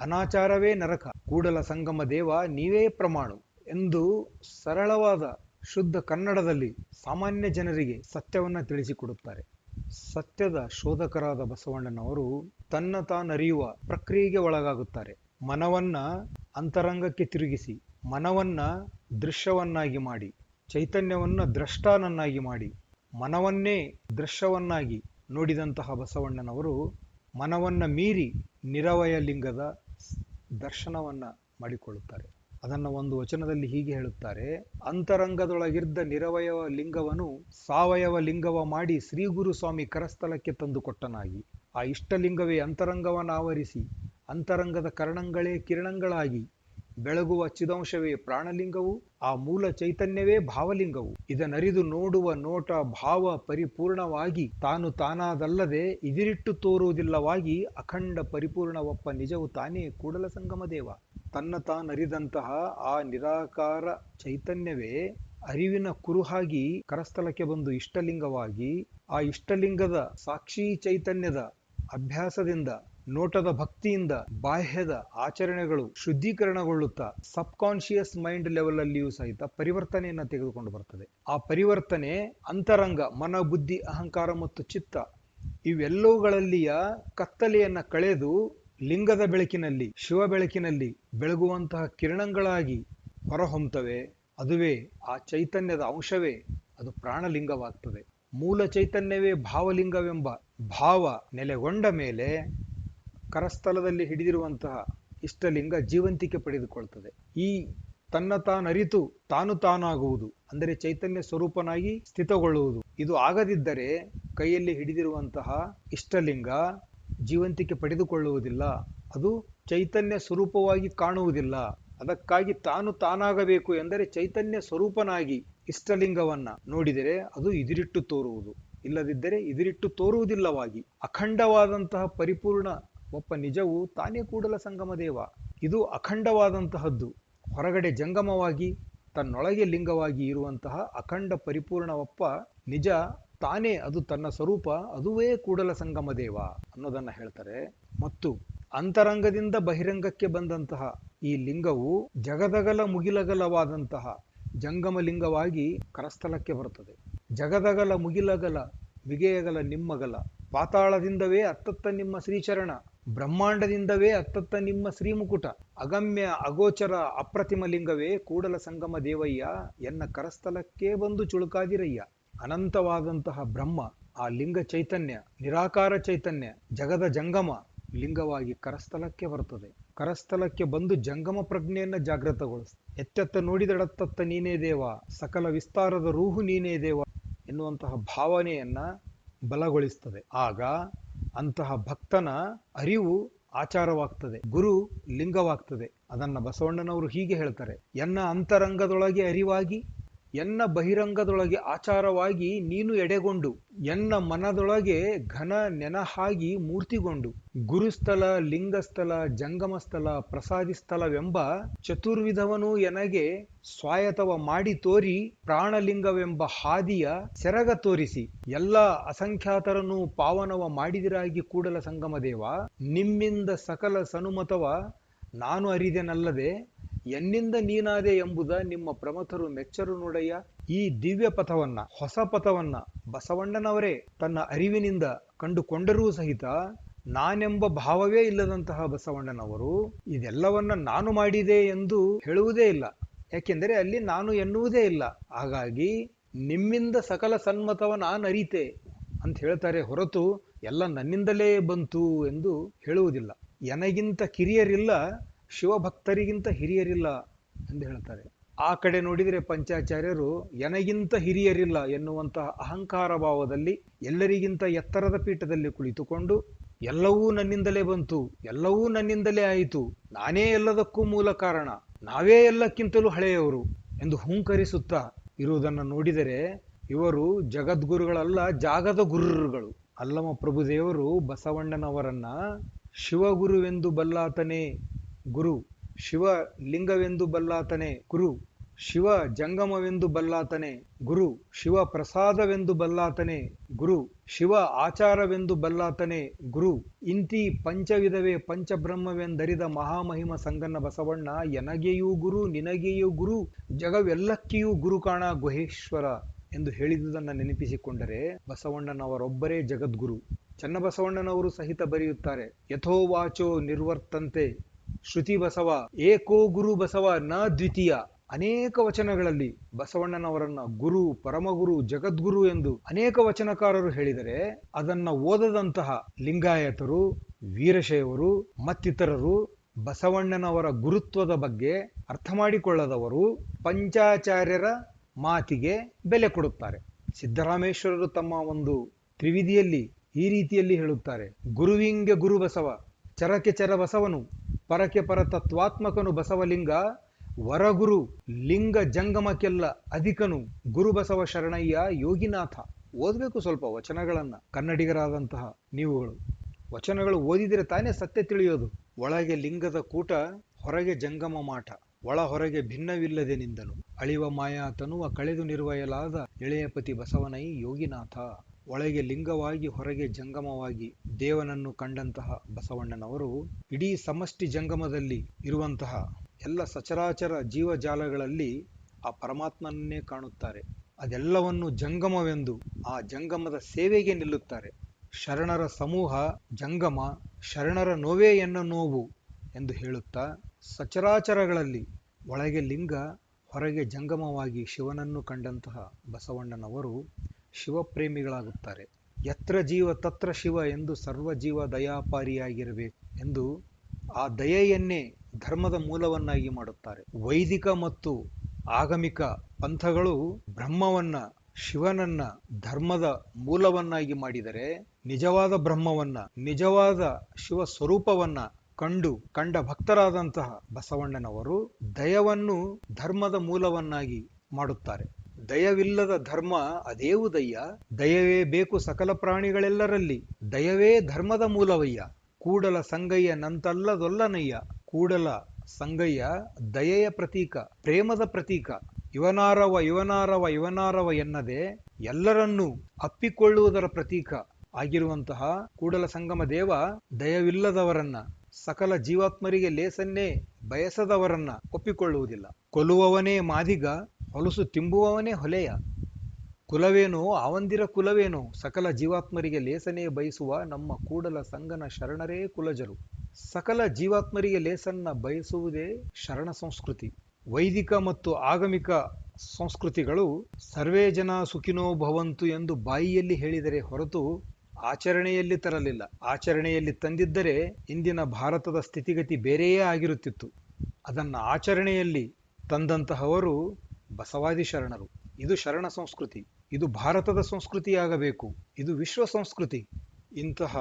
ಅನಾಚಾರವೇ ನರಕ. ಕೂಡಲ ಸಂಗಮ ದೇವ, ನೀವೇ ಪ್ರಮಾಣು ಎಂದು ಸರಳವಾದ ಶುದ್ಧ ಕನ್ನಡದಲ್ಲಿ ಸಾಮಾನ್ಯ ಜನರಿಗೆ ಸತ್ಯವನ್ನು ತಿಳಿಸಿಕೊಡುತ್ತಾರೆ. ಸತ್ಯದ ಶೋಧಕರಾದ ಬಸವಣ್ಣನವರು ತನ್ನ ತಾನರಿಯುವ ಪ್ರಕ್ರಿಯೆಗೆ ಒಳಗಾಗುತ್ತಾರೆ. ಮನವನ್ನ ಅಂತರಂಗಕ್ಕೆ ತಿರುಗಿಸಿ, ಮನವನ್ನ ದೃಶ್ಯವನ್ನಾಗಿ ಮಾಡಿ ಚೈತನ್ಯವನ್ನ ದ್ರಷ್ಟಾನನ್ನಾಗಿ ಮಾಡಿ, ಮನವನ್ನೇ ದೃಶ್ಯವನ್ನಾಗಿ ನೋಡಿದಂತಹ ಬಸವಣ್ಣನವರು ಮನವನ್ನ ಮೀರಿ ನಿರವಯ ಲಿಂಗದ ದರ್ಶನವನ್ನ ಮಾಡಿಕೊಳ್ಳುತ್ತಾರೆ. ಅದನ್ನ ಒಂದು ವಚನದಲ್ಲಿ ಹೀಗೆ ಹೇಳುತ್ತಾರೆ, ಅಂತರಂಗದೊಳಗಿದ್ದ ನಿರವಯವ ಲಿಂಗವನ್ನು ಸಾವಯವ ಲಿಂಗವ ಮಾಡಿ ಶ್ರೀ ಗುರು ಸ್ವಾಮಿ ಕರಸ್ಥಲಕ್ಕೆ ತಂದು ಕೊಟ್ಟನಾಗಿ. ಆ ಇಷ್ಟಲಿಂಗವೇ ಅಂತರಂಗವನ್ನು ಆವರಿಸಿ ಅಂತರಂಗದ ಕರಣಗಳೇ ಕಿರಣಗಳಾಗಿ ಬೆಳಗುವ ಚಿದಂಶವೇ ಪ್ರಾಣಲಿಂಗವು, ಆ ಮೂಲ ಚೈತನ್ಯವೇ ಭಾವಲಿಂಗವು. ಇದನ್ನರಿದು ನೋಡುವ ನೋಟ ಭಾವ ಪರಿಪೂರ್ಣವಾಗಿ ತಾನು ತಾನಾದಲ್ಲದೆ ಇದಿರಿಟ್ಟು ತೋರುವುದಿಲ್ಲವಾಗಿ ಅಖಂಡ ಪರಿಪೂರ್ಣವಪ್ಪ ನಿಜವು ತಾನೇ ಕೂಡಲ ಸಂಗಮ ತನ್ನ ತಾನರಿದಂತಹ ಆ ನಿರಾಕಾರ ಚೈತನ್ಯವೇ ಅರಿವಿನ ಕುರುಹಾಗಿ ಕರಸ್ಥಲಕ್ಕೆ ಬಂದು ಇಷ್ಟಲಿಂಗವಾಗಿ, ಆ ಇಷ್ಟಲಿಂಗದ ಸಾಕ್ಷಿ ಚೈತನ್ಯದ ಅಭ್ಯಾಸದಿಂದ ನೋಟದ ಭಕ್ತಿಯಿಂದ ಬಾಹ್ಯದ ಆಚರಣೆಗಳು ಶುದ್ಧೀಕರಣಗೊಳ್ಳುತ್ತಾ ಸಬ್ ಕಾನ್ಶಿಯಸ್ ಮೈಂಡ್ ಲೆವೆಲ್ ಅಲ್ಲಿಯೂ ಸಹಿತ ಪರಿವರ್ತನೆಯನ್ನು ತೆಗೆದುಕೊಂಡು ಬರ್ತದೆ. ಆ ಪರಿವರ್ತನೆ, ಅಂತರಂಗ ಮನ ಬುದ್ಧಿ ಅಹಂಕಾರ ಮತ್ತು ಚಿತ್ತ ಇವೆಲ್ಲವುಗಳಲ್ಲಿಯ ಕತ್ತಲೆಯನ್ನು ಕಳೆದು ಲಿಂಗದ ಬೆಳಕಿನಲ್ಲಿ, ಶಿವ ಬೆಳಕಿನಲ್ಲಿ ಬೆಳಗುವಂತಹ ಕಿರಣಗಳಾಗಿ ಹೊರಹೊಮ್ಮತವೆ ಅದುವೇ ಆ ಚೈತನ್ಯದ ಅಂಶವೇ, ಅದು ಪ್ರಾಣಲಿಂಗವಾಗ್ತದೆ. ಮೂಲ ಚೈತನ್ಯವೇ ಭಾವಲಿಂಗವೆಂಬ ಭಾವ ನೆಲೆಗೊಂಡ ಮೇಲೆ ಕರಸ್ಥಲದಲ್ಲಿ ಹಿಡಿದಿರುವಂತಹ ಇಷ್ಟಲಿಂಗ ಜೀವಂತಿಕೆ ಪಡೆದುಕೊಳ್ತದೆ. ಈ ತನ್ನ ತಾನರಿತು ತಾನು ತಾನಾಗುವುದು, ಅಂದರೆ ಚೈತನ್ಯ ಸ್ವರೂಪನಾಗಿ ಸ್ಥಿತಗೊಳ್ಳುವುದು. ಇದು ಆಗದಿದ್ದರೆ ಕೈಯಲ್ಲಿ ಹಿಡಿದಿರುವಂತಹ ಇಷ್ಟಲಿಂಗ ಜೀವಂತಿಕೆ ಪಡೆದುಕೊಳ್ಳುವುದಿಲ್ಲ. ಅದು ಚೈತನ್ಯ ಸ್ವರೂಪವಾಗಿ ಕಾಣುವುದಿಲ್ಲ. ಅದಕ್ಕಾಗಿ ತಾನು ತಾನಾಗಬೇಕು ಎಂದರೆ ಚೈತನ್ಯ ಸ್ವರೂಪನಾಗಿ ಇಷ್ಟಲಿಂಗವನ್ನ ನೋಡಿದರೆ ಅದು ಇದಿರಿಟ್ಟು ತೋರುವುದು. ಇಲ್ಲದಿದ್ದರೆ ಇದಿರಿಟ್ಟು ತೋರುವುದಿಲ್ಲವಾಗಿ. ಅಖಂಡವಾದಂತಹ ಪರಿಪೂರ್ಣ ಒಪ್ಪ ನಿಜವು ತಾನೇ ಕೂಡಲ ಸಂಗಮ ದೇವ. ಇದು ಅಖಂಡವಾದಂತಹದ್ದು. ಹೊರಗಡೆ ಜಂಗಮವಾಗಿ, ತನ್ನೊಳಗೆ ಲಿಂಗವಾಗಿ ಇರುವಂತಹ ಅಖಂಡ ಪರಿಪೂರ್ಣವಪ್ಪ ನಿಜ, ತಾನೇ ಅದು ತನ್ನ ಸ್ವರೂಪ, ಅದುವೇ ಕೂಡಲ ಸಂಗಮ ದೇವ ಅನ್ನೋದನ್ನ ಹೇಳ್ತಾರೆ. ಮತ್ತು ಅಂತರಂಗದಿಂದ ಬಹಿರಂಗಕ್ಕೆ ಬಂದಂತಹ ಈ ಲಿಂಗವು ಜಗದಗಲ ಮುಗಿಲಗಲವಾದಂತಹ ಜಂಗಮ ಲಿಂಗವಾಗಿ ಕರಸ್ಥಲಕ್ಕೆ ಬರುತ್ತದೆ. ಜಗದಗಲ ಮುಗಿಲಗಲ ಮಿಗೆಯಗಲ ನಿಮ್ಮಗಲ, ಪಾತಾಳದಿಂದವೇ ಅತ್ತತ್ತ ನಿಮ್ಮ ಶ್ರೀಚರಣ ಬ್ರಹ್ಮಾಂಡದಿಂದವೇ ಅತ್ತತ್ತ ನಿಮ್ಮ ಶ್ರೀಮುಕುಟ. ಅಗಮ್ಯ ಅಗೋಚರ ಅಪ್ರತಿಮ ಲಿಂಗವೇ ಕೂಡಲ ಸಂಗಮ ದೇವಯ್ಯ, ಎನ್ನ ಕರಸ್ಥಲಕ್ಕೇ ಬಂದು ಚುಳುಕಾದಿರಯ್ಯ. ಅನಂತವಾದಂತಹ ಬ್ರಹ್ಮ, ಆ ಲಿಂಗ ಚೈತನ್ಯ, ನಿರಾಕಾರ ಚೈತನ್ಯ, ಜಗದ ಜಂಗಮ ಲಿಂಗವಾಗಿ ಕರಸ್ಥಲಕ್ಕೆ ಬರುತ್ತದೆ. ಕರಸ್ಥಲಕ್ಕೆ ಬಂದು ಜಂಗಮ ಪ್ರಜ್ಞೆಯನ್ನ ಜಾಗೃತಗೊಳಿಸ ಎತ್ತೆತ್ತ ನೋಡಿದಡತ್ತತ್ತ ನೀನೇ ದೇವ, ಸಕಲ ವಿಸ್ತಾರದ ರೂಹು ನೀನೇ ದೇವ ಎನ್ನುವಂತಹ ಭಾವನೆಯನ್ನ ಬಲಗೊಳಿಸ್ತದೆ. ಆಗ ಅಂತಹ ಭಕ್ತನ ಅರಿವು ಆಚಾರವಾಗ್ತದೆ ಗುರು ಲಿಂಗವಾಗ್ತದೆ. ಅದನ್ನ ಬಸವಣ್ಣನವರು ಹೀಗೆ ಹೇಳ್ತಾರೆ ಎನ್ನ ಅಂತರಂಗದೊಳಗೆ ಅರಿವಾಗಿ ಎನ್ನ ಬಹಿರಂಗದೊಳಗೆ ಆಚಾರವಾಗಿ ನೀನು ಎಡೆಗೊಂಡು, ಎನ್ನ ಮನದೊಳಗೆ ಘನ ನೆನಹಾಗಿ ಮೂರ್ತಿಗೊಂಡು, ಗುರುಸ್ಥಲ, ಲಿಂಗಸ್ಥಲ, ಜಂಗಮಸ್ಥಲ ಪ್ರಸಾದಿ ಸ್ಥಳವೆಂಬ ಚತುರ್ವಿಧವನು ಎನಗೆ ಸ್ವಾಯತವ ಮಾಡಿ ತೋರಿ ಪ್ರಾಣಲಿಂಗವೆಂಬ ಹಾದಿಯ ಸೆರಗ ತೋರಿಸಿ, ಎಲ್ಲ ಅಸಂಖ್ಯಾತರನ್ನು ಪಾವನವ ಮಾಡಿದಿರಾಗಿ ಕೂಡಲ ಸಂಗಮದೇವ, ನಿಮ್ಮಿಂದ ಸಕಲ ಸನುಮತವ ನಾನು ಅರಿದೆನಲ್ಲದೆ ಎನ್ನಿಂದ ನೀನಾದೆ ಎಂಬುದ ನಿಮ್ಮ ಪ್ರಮಥರು ಮೆಚ್ಚರು ನೋಡಯ್ಯ. ಈ ದಿವ್ಯ ಪಥವನ್ನ, ಹೊಸ ಪಥವನ್ನ ಬಸವಣ್ಣನವರೇ ತನ್ನ ಅರಿವಿನಿಂದ ಕಂಡುಕೊಂಡರೂ ಸಹಿತ ನಾನೆಂಬ ಭಾವವೇ ಇಲ್ಲದಂತಹ ಬಸವಣ್ಣನವರು ಇದೆಲ್ಲವನ್ನ ನಾನು ಮಾಡಿದೆ ಎಂದು ಹೇಳುವುದೇ ಇಲ್ಲ. ಯಾಕೆಂದರೆ ಅಲ್ಲಿ ನಾನು ಎನ್ನುವುದೇ ಇಲ್ಲ. ಹಾಗಾಗಿ ನಿಮ್ಮಿಂದ ಸಕಲ ಸನ್ಮತವ ನಾನು ಅರಿತೆ ಅಂತ ಹೇಳ್ತಾರೆ ಹೊರತು ಎಲ್ಲ ನನ್ನಿಂದಲೇ ಬಂತು ಎಂದು ಹೇಳುವುದಿಲ್ಲ. ಎನಗಿಂತ ಕಿರಿಯರಿಲ್ಲ ಶಿವಭಕ್ತರಿಗಿಂತ ಹಿರಿಯರಿಲ್ಲ ಎಂದು ಹೇಳ್ತಾರೆ. ಆ ಕಡೆ ನೋಡಿದರೆ ಪಂಚಾಚಾರ್ಯರು ಎನಗಿಂತ ಹಿರಿಯರಿಲ್ಲ ಎನ್ನುವಂತಹ ಅಹಂಕಾರ ಭಾವದಲ್ಲಿ ಎಲ್ಲರಿಗಿಂತ ಎತ್ತರದ ಪೀಠದಲ್ಲಿ ಕುಳಿತುಕೊಂಡು, ಎಲ್ಲವೂ ನನ್ನಿಂದಲೇ ಬಂತು, ಎಲ್ಲವೂ ನನ್ನಿಂದಲೇ ಆಯಿತು, ನಾನೇ ಎಲ್ಲದಕ್ಕೂ ಮೂಲ ಕಾರಣ, ನಾವೇ ಎಲ್ಲಕ್ಕಿಂತಲೂ ಹಳೆಯವರು ಎಂದು ಹುಂಕರಿಸುತ್ತಾ ಇರುವುದನ್ನು ನೋಡಿದರೆ ಇವರು ಜಗದ್ಗುರುಗಳಲ್ಲ, ಜಾಗದ ಗುರುಗಳು ಅಲ್ಲಮ ಪ್ರಭುದೇವರು ಬಸವಣ್ಣನವರನ್ನ ಶಿವಗುರುವೆಂದು ಬಲ್ಲಾತನೇ ಗುರು. ಶಿವ ಲಿಂಗವೆಂದು ಬಲ್ಲಾತನೇ ಗುರು. ಶಿವ ಜಂಗಮವೆಂದು ಬಲ್ಲಾತನೇ ಗುರು. ಶಿವ ಪ್ರಸಾದವೆಂದು ಬಲ್ಲಾತನೇ ಗುರು. ಶಿವ ಆಚಾರವೆಂದು ಬಲ್ಲಾತನೇ ಗುರು. ಇಂತಿ ಪಂಚವಿಧವೇ ಪಂಚಬ್ರಹ್ಮವೆಂದರಿದ ಮಹಾಮಹಿಮ ಸಂಗನ್ನ ಬಸವಣ್ಣ, ಎನಗೆಯೂ ಗುರು, ನಿನಗೆಯೂ ಗುರು, ಜಗವೆಲ್ಲಕ್ಕಿಯೂ ಗುರು ಕಾಣ ಗುಹೇಶ್ವರ ಎಂದು ಹೇಳಿದುದನ್ನು ನೆನಪಿಸಿಕೊಂಡರೆ ಬಸವಣ್ಣನವರೊಬ್ಬರೇ ಜಗದ್ಗುರು. ಚನ್ನಬಸವಣ್ಣನವರು ಸಹಿತ ಬರೆಯುತ್ತಾರೆ, ಯಥೋವಾಚೋ ನಿರ್ವರ್ತಂತೆ. ಶ್ರುತಿ ಬಸವ, ಏಕೋ ಗುರು ಬಸವ ನ ದ್ವಿತೀಯ. ಅನೇಕ ವಚನಗಳಲ್ಲಿ ಬಸವಣ್ಣನವರನ್ನ ಗುರು, ಪರಮಗುರು, ಜಗದ್ಗುರು ಎಂದು ಅನೇಕ ವಚನಕಾರರು ಹೇಳಿದರೆ ಅದನ್ನ ಓದದಂತಹ ಲಿಂಗಾಯತರು, ವೀರಶೈವರು, ಮತ್ತಿತರರು ಬಸವಣ್ಣನವರ ಗುರುತ್ವದ ಬಗ್ಗೆ ಅರ್ಥ ಮಾಡಿಕೊಳ್ಳದವರು ಪಂಚಾಚಾರ್ಯರ ಮಾತಿಗೆ ಬೆಲೆ ಕೊಡುತ್ತಾರೆ. ಸಿದ್ದರಾಮೇಶ್ವರರು ತಮ್ಮ ಒಂದು ತ್ರಿವಿಧಿಯಲ್ಲಿ ಈ ರೀತಿಯಲ್ಲಿ ಹೇಳುತ್ತಾರೆ. ಗುರುವಿಂಗೆ ಗುರು ಬಸವ ಚರಕೆ ಚರ ಬಸವನು ಪರಕೆ ಪರ ತತ್ವಾತ್ಮಕನು ಬಸವಲಿಂಗ, ವರಗುರು ಲಿಂಗ ಜಂಗಮಕ್ಕೆಲ್ಲ ಅಧಿಕನು ಗುರು ಬಸವ ಶರಣಯ್ಯ ಯೋಗಿನಾಥ. ಓದಬೇಕು ಸ್ವಲ್ಪ ವಚನಗಳನ್ನ, ಕನ್ನಡಿಗರಾದಂತಹ ನೀವುಗಳು. ವಚನಗಳು ಓದಿದರೆ ತಾನೇ ಸತ್ಯ ತಿಳಿಯೋದು. ಒಳಗೆ ಲಿಂಗದ ಕೂಟ, ಹೊರಗೆ ಜಂಗಮ ಮಾಟ. ಒಳ ಹೊರಗೆ ಭಿನ್ನವಿಲ್ಲದೆ ನಿಂದನು. ಅಳಿವ ಮಾಯಾ ತನುವ ಕಳೆದು ನಿರ್ವಯಲಾದ ಎಳೆಯಪತಿ ಬಸವನೈ ಯೋಗಿನಾಥ. ಒಳಗೆ ಲಿಂಗವಾಗಿ, ಹೊರಗೆ ಜಂಗಮವಾಗಿ ದೇವನನ್ನು ಕಂಡಂತಹ ಬಸವಣ್ಣನವರು ಇಡೀ ಸಮಷ್ಟಿ ಜಂಗಮದಲ್ಲಿ ಇರುವಂತಹ ಎಲ್ಲ ಸಚರಾಚರ ಜೀವಜಾಲಗಳಲ್ಲಿ ಆ ಪರಮಾತ್ಮನನ್ನೇ ಕಾಣುತ್ತಾರೆ. ಅದೆಲ್ಲವನ್ನು ಜಂಗಮವೆಂದು ಆ ಜಂಗಮದ ಸೇವೆಗೆ ನಿಲ್ಲುತ್ತಾರೆ. ಶರಣರ ಸಮೂಹ ಜಂಗಮ, ಶರಣರ ನೋವೇ ಎನ್ನ ನೋವು ಎಂದು ಹೇಳುತ್ತಾ ಸಚರಾಚರಗಳಲ್ಲಿ ಒಳಗೆ ಲಿಂಗ, ಹೊರಗೆ ಜಂಗಮವಾಗಿ ಶಿವನನ್ನು ಕಂಡಂತಹ ಬಸವಣ್ಣನವರು ಶಿವಪ್ರೇಮಿಗಳಾಗುತ್ತಾರೆ. ಯತ್ರ ಜೀವ ತತ್ರ ಶಿವ ಎಂದು ಸರ್ವ ಜೀವ ದಯಾಪಾರಿಯಾಗಿರಬೇಕು ಎಂದು ಆ ದಯೆಯನ್ನೇ ಧರ್ಮದ ಮೂಲವನ್ನಾಗಿ ಮಾಡುತ್ತಾರೆ. ವೈದಿಕ ಮತ್ತು ಆಗಮಿಕ ಪಂಥಗಳು ಬ್ರಹ್ಮವನ್ನ, ಶಿವನನ್ನ ಧರ್ಮದ ಮೂಲವನ್ನಾಗಿ ಮಾಡಿದರೆ ನಿಜವಾದ ಬ್ರಹ್ಮವನ್ನ, ನಿಜವಾದ ಶಿವ ಸ್ವರೂಪವನ್ನ ಕಂಡು ಕಂಡ ಭಕ್ತರಾದಂತಹ ಬಸವಣ್ಣನವರು ದಯವನ್ನು ಧರ್ಮದ ಮೂಲವನ್ನಾಗಿ ಮಾಡುತ್ತಾರೆ. ದಯವಿಲ್ಲದ ಧರ್ಮ ಅದೇವು ದಯ್ಯ ದಯವೇ ಬೇಕು ಸಕಲ ಪ್ರಾಣಿಗಳೆಲ್ಲರಲ್ಲಿ, ದಯವೇ ಧರ್ಮದ ಮೂಲವಯ್ಯ. ಕೂಡಲ ಸಂಗಯ್ಯ ನಂತಲ್ಲದೊಲ್ಲನಯ್ಯ. ಕೂಡಲ ಸಂಗಯ್ಯ ದಯೆಯ ಪ್ರತೀಕ, ಪ್ರೇಮದ ಪ್ರತೀಕ. ಇವನಾರವ ಇವನಾರವ ಇವನಾರವ ಎನ್ನದೆ ಎಲ್ಲರನ್ನೂ ಅಪ್ಪಿಕೊಳ್ಳುವುದರ ಪ್ರತೀಕ ಆಗಿರುವಂತಹ ಕೂಡಲ ಸಂಗಮ ದೇವ ದಯವಿಲ್ಲದವರನ್ನ, ಸಕಲ ಜೀವಾತ್ಮರಿಗೆ ಲೇಸನ್ನೇ ಬಯಸದವರನ್ನ ಒಪ್ಪಿಕೊಳ್ಳುವುದಿಲ್ಲ. ಕೊಲ್ಲುವವನೇ ಮಾದಿಗ ಹೊಲಸು ತಿಂಬುವವನೇ ಹೊಲೆಯ. ಕುಲವೇನೋ, ಆವಂದಿರ ಕುಲವೇನೋ, ಸಕಲ ಜೀವಾತ್ಮರಿಗೆ ಲೇಸನೇ ಬಯಸುವ ನಮ್ಮ ಕೂಡಲ ಸಂಗನ ಶರಣರೇ ಕುಲಜರು. ಸಕಲ ಜೀವಾತ್ಮರಿಗೆ ಲೇಸನ್ನ ಬಯಸುವುದೇ ಶರಣ ಸಂಸ್ಕೃತಿ. ವೈದಿಕ ಮತ್ತು ಆಗಮಿಕ ಸಂಸ್ಕೃತಿಗಳು ಸರ್ವೇ ಜನ ಸುಖಿನೋ ಭವಂತು ಎಂದು ಬಾಯಿಯಲ್ಲಿ ಹೇಳಿದರೆ ಹೊರತು ಆಚರಣೆಯಲ್ಲಿ ತರಲಿಲ್ಲ. ಆಚರಣೆಯಲ್ಲಿ ತಂದಿದ್ದರೆ ಇಂದಿನ ಭಾರತದ ಸ್ಥಿತಿಗತಿ ಬೇರೆಯೇ ಆಗಿರುತ್ತಿತ್ತು. ಅದನ್ನು ಆಚರಣೆಯಲ್ಲಿ ತಂದಂತಹವರು ಬಸವಾದಿ ಶರಣರು. ಇದು ಶರಣ ಸಂಸ್ಕೃತಿ. ಇದು ಭಾರತದ ಸಂಸ್ಕೃತಿಯಾಗಬೇಕು. ಇದು ವಿಶ್ವ ಸಂಸ್ಕೃತಿ. ಇಂತಹ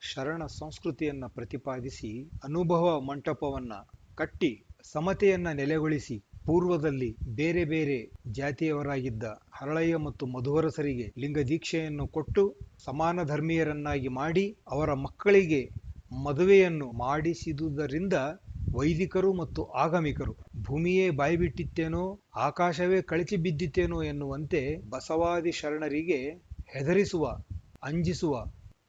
ಶರಣ ಸಂಸ್ಕೃತಿಯನ್ನ ಪ್ರತಿಪಾದಿಸಿ, ಅನುಭವ ಮಂಟಪವನ್ನ ಕಟ್ಟಿ, ಸಮತೆಯನ್ನ ನೆಲೆಗೊಳಿಸಿ, ಪೂರ್ವದಲ್ಲಿ ಬೇರೆ ಬೇರೆ ಜಾತಿಯವರಾಗಿದ್ದ ಹರಳಯ್ಯ ಮತ್ತು ಮಧುವರಸರಿಗೆ ಲಿಂಗ ದೀಕ್ಷೆಯನ್ನು ಕೊಟ್ಟು, ಸಮಾನ ಧರ್ಮೀಯರನ್ನಾಗಿ ಮಾಡಿ, ಅವರ ಮಕ್ಕಳಿಗೆ ಮದುವೆಯನ್ನು ಮಾಡಿಸಿದುದರಿಂದ ವೈದಿಕರು ಮತ್ತು ಆಗಮಿಕರು. ಭೂಮಿಯೇ ಬಾಯ್ಬಿಟ್ಟಿತ್ತೇನೋ, ಆಕಾಶವೇ ಕಳಚಿ ಬಿದ್ದಿತ್ತೇನೋ ಎನ್ನುವಂತೆ ಬಸವಾದಿ ಶರಣರಿಗೆ ಹೆದರಿಸುವ, ಅಂಜಿಸುವ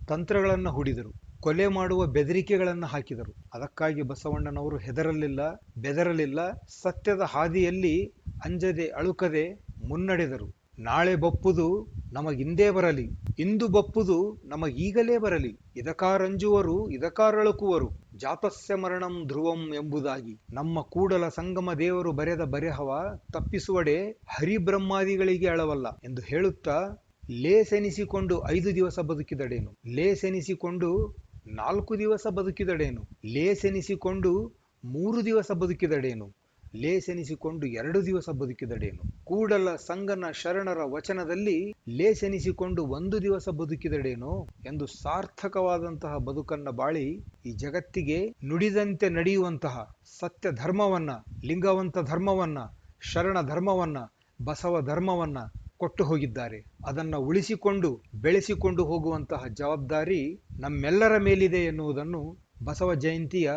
ತಂತ್ರಗಳನ್ನು ಹೂಡಿದರು. ಕೊಲೆ ಮಾಡುವ ಬೆದರಿಕೆಗಳನ್ನು ಹಾಕಿದರು. ಅದಕ್ಕಾಗಿ ಬಸವಣ್ಣನವರು ಹೆದರಲಿಲ್ಲ, ಬೆದರಲಿಲ್ಲ. ಸತ್ಯದ ಹಾದಿಯಲ್ಲಿ ಅಂಜದೆ ಅಳುಕದೆ ಮುನ್ನಡೆದರು. ನಾಳೆ ಬಪ್ಪುದು ನಮಗಿಂದೇ ಬರಲಿ, ಇಂದು ಬಪ್ಪುದು ನಮಗೀಗಲೇ ಬರಲಿ. ಇದಕಾರಂಜುವರು, ಇದಕಾರಳುಕುವರು, ಜಾತಸ್ಯ ಮರಣಂ ಧ್ರುವಂ ಎಂಬುದಾಗಿ. ನಮ್ಮ ಕೂಡಲ ಸಂಗಮ ದೇವರು ಬರೆದ ಬರೆಹವ ತಪ್ಪಿಸುವಡೆ ಹರಿಬ್ರಹ್ಮಾದಿಗಳಿಗೆ ಅಳವಲ್ಲ ಎಂದು ಹೇಳುತ್ತಾ, ಲೇಸೆನಿಸಿಕೊಂಡು ಐದು ದಿವಸ ಬದುಕಿದಡೇನು? ಲೇಸೆನಿಸಿಕೊಂಡು ನಾಲ್ಕು ದಿವಸ ಬದುಕಿದಡೇನು? ಲೇಸೆನಿಸಿಕೊಂಡು ಮೂರು ದಿವಸ ಬದುಕಿದಡೇನು? ಲೇಸೆನಿಸಿಕೊಂಡು ಎರಡು ದಿವಸ ಬದುಕಿದಡೇನು ಕೂಡಲ ಸಂಗನ ಶರಣರ ವಚನದಲ್ಲಿ ಲೇಸೆನಿಸಿಕೊಂಡು ಒಂದು ದಿವಸ ಬದುಕಿದಡೇನು ಎಂದು ಸಾರ್ಥಕವಾದಂತಹ ಬದುಕನ್ನ ಬಾಳಿ ಈ ಜಗತ್ತಿಗೆ ನುಡಿದಂತೆ ನಡೆಯುವಂತಹ ಸತ್ಯ ಧರ್ಮವನ್ನ ಲಿಂಗವಂತ ಧರ್ಮವನ್ನ, ಶರಣ ಧರ್ಮವನ್ನ, ಬಸವ ಧರ್ಮವನ್ನ ಕೊಟ್ಟು ಹೋಗಿದ್ದಾರೆ. ಅದನ್ನ ಉಳಿಸಿಕೊಂಡು, ಬೆಳೆಸಿಕೊಂಡು ಹೋಗುವಂತಹ ಜವಾಬ್ದಾರಿ ನಮ್ಮೆಲ್ಲರ ಮೇಲಿದೆ ಎನ್ನುವುದನ್ನು ಬಸವ ಜಯಂತಿಯ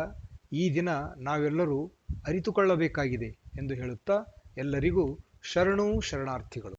ಈ ದಿನ ನಾವೆಲ್ಲರೂ ಅರಿತುಕೊಳ್ಳಬೇಕಾಗಿದೆ ಎಂದು ಹೇಳುತ್ತಾ ಎಲ್ಲರಿಗೂ ಶರಣು ಶರಣಾರ್ಥಿಗಳು.